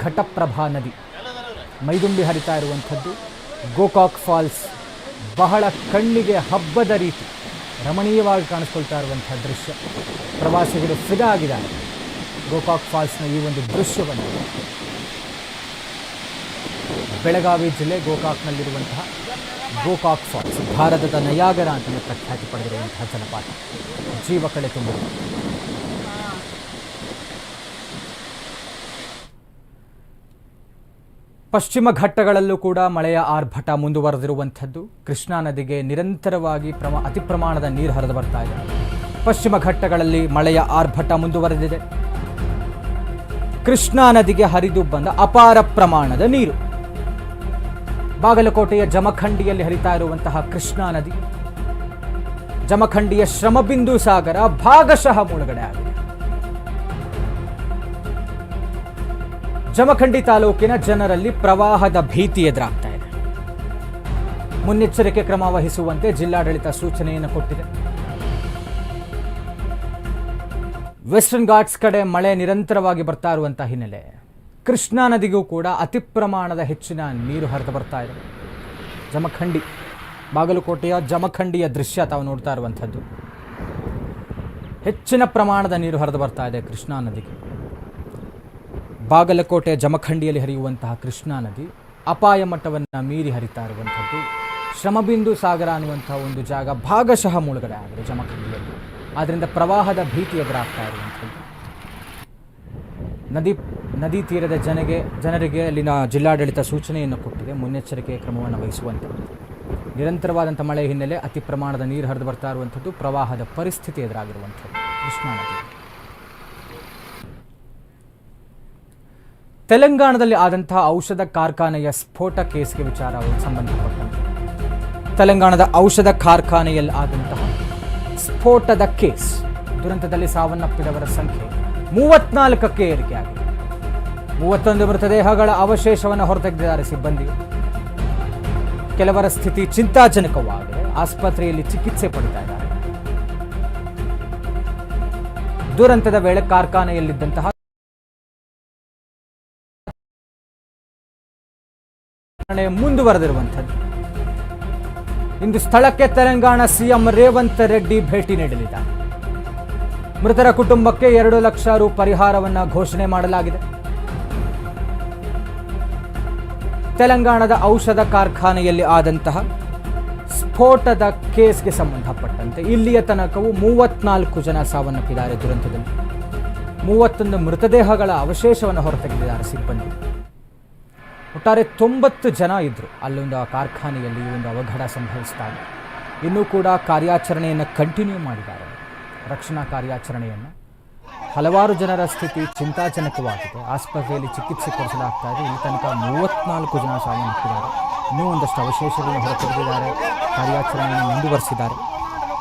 A: ಘಟಪ್ರಭಾ ನದಿ ಮೈದುಂಬಿ ಹರಿತಾ ಇರುವಂಥದ್ದು. ಗೋಕಾಕ್ ಫಾಲ್ಸ್ ಬಹಳ ಕಣ್ಣಿಗೆ ಹಬ್ಬದ ರೀತಿ ರಮಣೀಯವಾಗಿ ಕಾಣಿಸ್ಕೊಳ್ತಾ ಇರುವಂಥ ದೃಶ್ಯ. ಪ್ರವಾಸಿಗರು ಫಿದಾ ಆಗಿದ್ದಾರೆ ಗೋಕಾಕ್ ಫಾಲ್ಸ್ನ ಈ ಒಂದು ದೃಶ್ಯವನ್ನು. ಬೆಳಗಾವಿ ಜಿಲ್ಲೆ ಗೋಕಾಕ್ನಲ್ಲಿರುವಂತಹ ಗೋಕಾಕ್ ಫಾಲ್ಸ್, ಭಾರತದ ನಯಾಗರ ಅಂತಲೇ ಪ್ರಖ್ಯಾತಿ ಪಡೆದಿರುವಂತಹ ಜಲಪಾತ. ಜೀವ ಕಳೆ ತುಂಬಿದೆ ಪಶ್ಚಿಮ ಘಟ್ಟಗಳಲ್ಲೂ ಕೂಡ ಮಳೆಯ ಆರ್ಭಟ ಮುಂದುವರೆದಿರುವಂಥದ್ದು. ಕೃಷ್ಣಾ ನದಿಗೆ ನಿರಂತರವಾಗಿ ಪ್ರಮ, ಅತಿ ಪ್ರಮಾಣದ ನೀರು ಹರಿದು ಬರ್ತಾ ಇದೆ. ಪಶ್ಚಿಮ ಘಟ್ಟಗಳಲ್ಲಿ ಮಳೆಯ ಆರ್ಭಟ ಮುಂದುವರೆದಿದೆ. ಕೃಷ್ಣಾ ನದಿಗೆ ಹರಿದು ಬಂದ ಅಪಾರ ಪ್ರಮಾಣದ ನೀರು. ಬಾಗಲಕೋಟೆಯ ಜಮಖಂಡಿಯಲ್ಲಿ ಹರಿತಾ ಇರುವಂತಹ ಕೃಷ್ಣಾ ನದಿ. ಜಮಖಂಡಿಯ ಶ್ರಮಬಿಂದು ಸಾಗರ ಭಾಗಶಃ ಮುಳುಗಡೆ ಆಗಿದೆ. ಜಮಖಂಡಿ ತಾಲೂಕಿನ ಜನರಲ್ಲಿ ಪ್ರವಾಹದ ಭೀತಿ ಎದುರಾಗ್ತಾ ಇದೆ. ಮುನ್ನೆಚ್ಚರಿಕೆ ಕ್ರಮ ವಹಿಸುವಂತೆ ಜಿಲ್ಲಾಡಳಿತ ಸೂಚನೆಯನ್ನು ಕೊಟ್ಟಿದೆ. ವೆಸ್ಟರ್ನ್ ಘಾಟ್ಸ್ ಕಡೆ ಮಳೆ ನಿರಂತರವಾಗಿ ಬರ್ತಾ ಇರುವಂತಹ ಹಿನ್ನೆಲೆ. ಕೃಷ್ಣಾ ನದಿಗೂ ಕೂಡ ಅತಿ ಪ್ರಮಾಣದ ಹೆಚ್ಚಿನ ನೀರು ಹರಿದು ಬರ್ತಾ ಇದೆ. ಜಮಖಂಡಿ, ಬಾಗಲಕೋಟೆಯ ಜಮಖಂಡಿಯ ದೃಶ್ಯ ತಾವು ನೋಡ್ತಾ ಇರುವಂಥದ್ದು. ಹೆಚ್ಚಿನ ಪ್ರಮಾಣದ ನೀರು ಹರಿದು ಬರ್ತಾ ಇದೆ ಕೃಷ್ಣಾ ನದಿಗೆ. ಬಾಗಲಕೋಟೆ ಜಮಖಂಡಿಯಲ್ಲಿ ಹರಿಯುವಂತಹ ಕೃಷ್ಣಾ ನದಿ ಅಪಾಯ ಮಟ್ಟವನ್ನು ಮೀರಿ ಹರಿತಾ ಇರುವಂಥದ್ದು. ಶ್ರಮಬಿಂದು ಸಾಗರ ಅನ್ನುವಂತಹ ಒಂದು ಜಾಗ ಭಾಗಶಃ ಮುಳುಗಡೆ ಆಗಿದೆ ಜಮಖಂಡಿಯಲ್ಲಿ. ಆದ್ದರಿಂದ ಪ್ರವಾಹದ ಭೀತಿ ಎದುರಾಗ್ತಾ ಇರುವಂಥದ್ದು. ನದಿ ನದಿ ತೀರದ ಜನಗೆ, ಜನರಿಗೆ ಅಲ್ಲಿನ ಜಿಲ್ಲಾಡಳಿತ ಸೂಚನೆಯನ್ನು ಕೊಟ್ಟಿದೆ. ಮುನ್ನೆಚ್ಚರಿಕೆ ಕ್ರಮವನ್ನು ವಹಿಸುವಂಥದ್ದು ನಿರಂತರವಾದಂಥ ಮಳೆ ಹಿನ್ನೆಲೆ ಅತಿ ಪ್ರಮಾಣದ ನೀರು ಹರಿದು ಬರ್ತಾ ಇರುವಂಥದ್ದು. ಪ್ರವಾಹದ ಪರಿಸ್ಥಿತಿ ಎದುರಾಗಿರುವಂಥದ್ದು. ಕೃಷ್ಣಾ ನದಿ. ತೆಲಂಗಾಣದಲ್ಲಿ ಆದಂತಹ ಔಷಧ ಕಾರ್ಖಾನೆಯ ಸ್ಫೋಟ ಕೇಸ್ಗೆ ವಿಚಾರ ಸಂಬಂಧಪಟ್ಟಂತೆ. ತೆಲಂಗಾಣದ ಔಷಧ ಕಾರ್ಖಾನೆಯಲ್ಲಿ ಆದಂತಹ ಸ್ಫೋಟದ ಕೇಸ್ ದುರಂತದಲ್ಲಿ ಸಾವನ್ನಪ್ಪಿದವರ ಸಂಖ್ಯೆ ಮೂವತ್ನಾಲ್ಕಕ್ಕೆ ಏರಿಕೆಯಾಗಿದೆ. ಮೂವತ್ತೊಂದು ಮೃತದೇಹಗಳ ಅವಶೇಷವನ್ನು ಹೊರತೆಗೆದಿದ್ದಾರೆ ಸಿಬ್ಬಂದಿ ಕೆಲವರ ಸ್ಥಿತಿ ಚಿಂತಾಜನಕವಾಗಿದೆ. ಆಸ್ಪತ್ರೆಯಲ್ಲಿ ಚಿಕಿತ್ಸೆ ಪಡಿತಾ ಇದ್ದಾರೆ. ದುರಂತದ ವೇಳೆ ಕಾರ್ಖಾನೆಯಲ್ಲಿದ್ದಂತಹ ಮುಂದುವರೆದಿರುವಂಥದ್ದು. ಇಂದು ಸ್ಥಳಕ್ಕೆ ತೆಲಂಗಾಣ ಸಿಎಂ ರೇವಂತ್ ರೆಡ್ಡಿ ಭೇಟಿ ನೀಡಲಿದ್ದಾರೆ. ಮೃತರ ಕುಟುಂಬಕ್ಕೆ ಎರಡು ಲಕ್ಷ ರು ಪರಿಹಾರವನ್ನು ಘೋಷಣೆ ಮಾಡಲಾಗಿದೆ. ತೆಲಂಗಾಣದ ಔಷಧ ಕಾರ್ಖಾನೆಯಲ್ಲಿ ಆದಂತಹ ಸ್ಫೋಟದ ಕೇಸ್ಗೆ ಸಂಬಂಧಪಟ್ಟಂತೆ ಇಲ್ಲಿಯ ತನಕವೂ ಮೂವತ್ನಾಲ್ಕು ಜನ ಸಾವನ್ನಪ್ಪಿದ್ದಾರೆ. ದುರಂತದಲ್ಲಿ ಮೂವತ್ತೊಂದು ಮೃತದೇಹಗಳ ಅವಶೇಷವನ್ನು ಹೊರತೆಗೆದಿದ್ದಾರೆ ಸಿಬ್ಬಂದಿ. ಒಟ್ಟಾರೆ ತೊಂಬತ್ತು ಜನ ಇದ್ದರು ಅಲ್ಲೊಂದು ಕಾರ್ಖಾನೆಯಲ್ಲಿ ಒಂದು ಅವಘಡ ಸಂಭವಿಸಿದಾಗ ಇನ್ನೂ ಕೂಡ ಕಾರ್ಯಾಚರಣೆಯನ್ನು ಕಂಟಿನ್ಯೂ ಮಾಡಿದ್ದಾರೆ. ರಕ್ಷಣಾ ಕಾರ್ಯಾಚರಣೆಯನ್ನು. ಹಲವಾರು ಜನರ ಸ್ಥಿತಿ ಚಿಂತಾಜನಕವಾಗಿದೆ. ಆಸ್ಪತ್ರೆಯಲ್ಲಿ ಚಿಕಿತ್ಸೆ ಕೊಡಿಸಲಾಗ್ತಾ ಇದೆ. ಈ ತನಕ ಮೂವತ್ನಾಲ್ಕು ಜನ ಸಾವನ್ನಪ್ಪಿದ್ದಾರೆ. ಇನ್ನೂ ಒಂದಷ್ಟು ಅವಶೇಷಗಳನ್ನು ಹೊರತೆಗೆದಿದ್ದಾರೆ. ಕಾರ್ಯಾಚರಣೆಯನ್ನು ಮುಂದುವರಿಸಿದ್ದಾರೆ.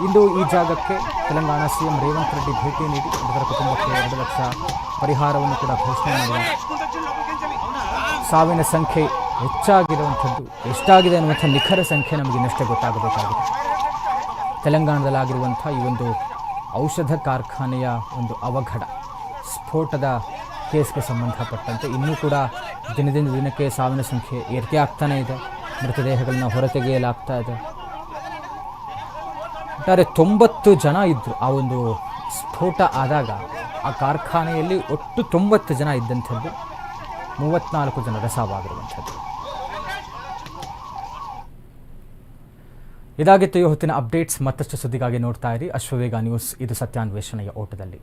A: ಇಂದು ಈ ಜಾಗಕ್ಕೆ ತೆಲಂಗಾಣ ಸಿಎಂ ರೇವಂತ್ ರೆಡ್ಡಿ ಭೇಟಿ ನೀಡಿ ಮೃತರ ಕುಟುಂಬಕ್ಕೆ ಎರಡು ಲಕ್ಷ ಪರಿಹಾರವನ್ನು ಕೂಡ ಘೋಷಣೆ ಮಾಡಿದ್ದಾರೆ. ಸಾವಿನ ಸಂಖ್ಯೆ ಹೆಚ್ಚಾಗಿರುವಂಥದ್ದು, ಎಷ್ಟಾಗಿದೆ ಅನ್ನುವಂಥ ನಿಖರ ಸಂಖ್ಯೆ ನಮಗೆ ಇನ್ನಷ್ಟೇ ಗೊತ್ತಾಗಬೇಕಾಗಿದೆ. ತೆಲಂಗಾಣದಲ್ಲಾಗಿರುವಂಥ ಈ ಒಂದು ಔಷಧ ಕಾರ್ಖಾನೆಯ ಒಂದು ಅವಘಡ, ಸ್ಫೋಟದ ಕೇಸ್ಗೆ ಸಂಬಂಧಪಟ್ಟಂತೆ ಇನ್ನೂ ಕೂಡ ದಿನದಿಂದ ದಿನಕ್ಕೆ ಸಾವಿನ ಸಂಖ್ಯೆ ಏರಿಕೆ ಆಗ್ತಾನೇ ಇದೆ. ಮೃತದೇಹಗಳನ್ನ ಹೊರತೆಗೆಯಲಾಗ್ತಾ ಇದೆ. ಒಟ್ಟಾರೆ ತೊಂಬತ್ತು ಜನ ಇದ್ದರು ಆ ಒಂದು ಸ್ಫೋಟ ಆದಾಗ, ಆ ಕಾರ್ಖಾನೆಯಲ್ಲಿ ಒಟ್ಟು ತೊಂಬತ್ತು ಜನ ಇದ್ದಂಥದ್ದು. ಮೂವತ್ನಾಲ್ಕು ಜನರ ಸಾವಾಗಿರುವಂಥದ್ದು. ಇದಾಗಿತ್ತು ಈ ಹೊತ್ತಿನ ಅಪ್ಡೇಟ್ಸ್, ಮತ್ತಷ್ಟು ಸುದ್ದಿಗಾಗಿ ನೋಡ್ತಾ ಇರಿ. ಅಶ್ವವೇಗ ನ್ಯೂಸ್, ಇದು ಸತ್ಯಾನ್ವೇಷಣೆಯ ಓಟದಲ್ಲಿ.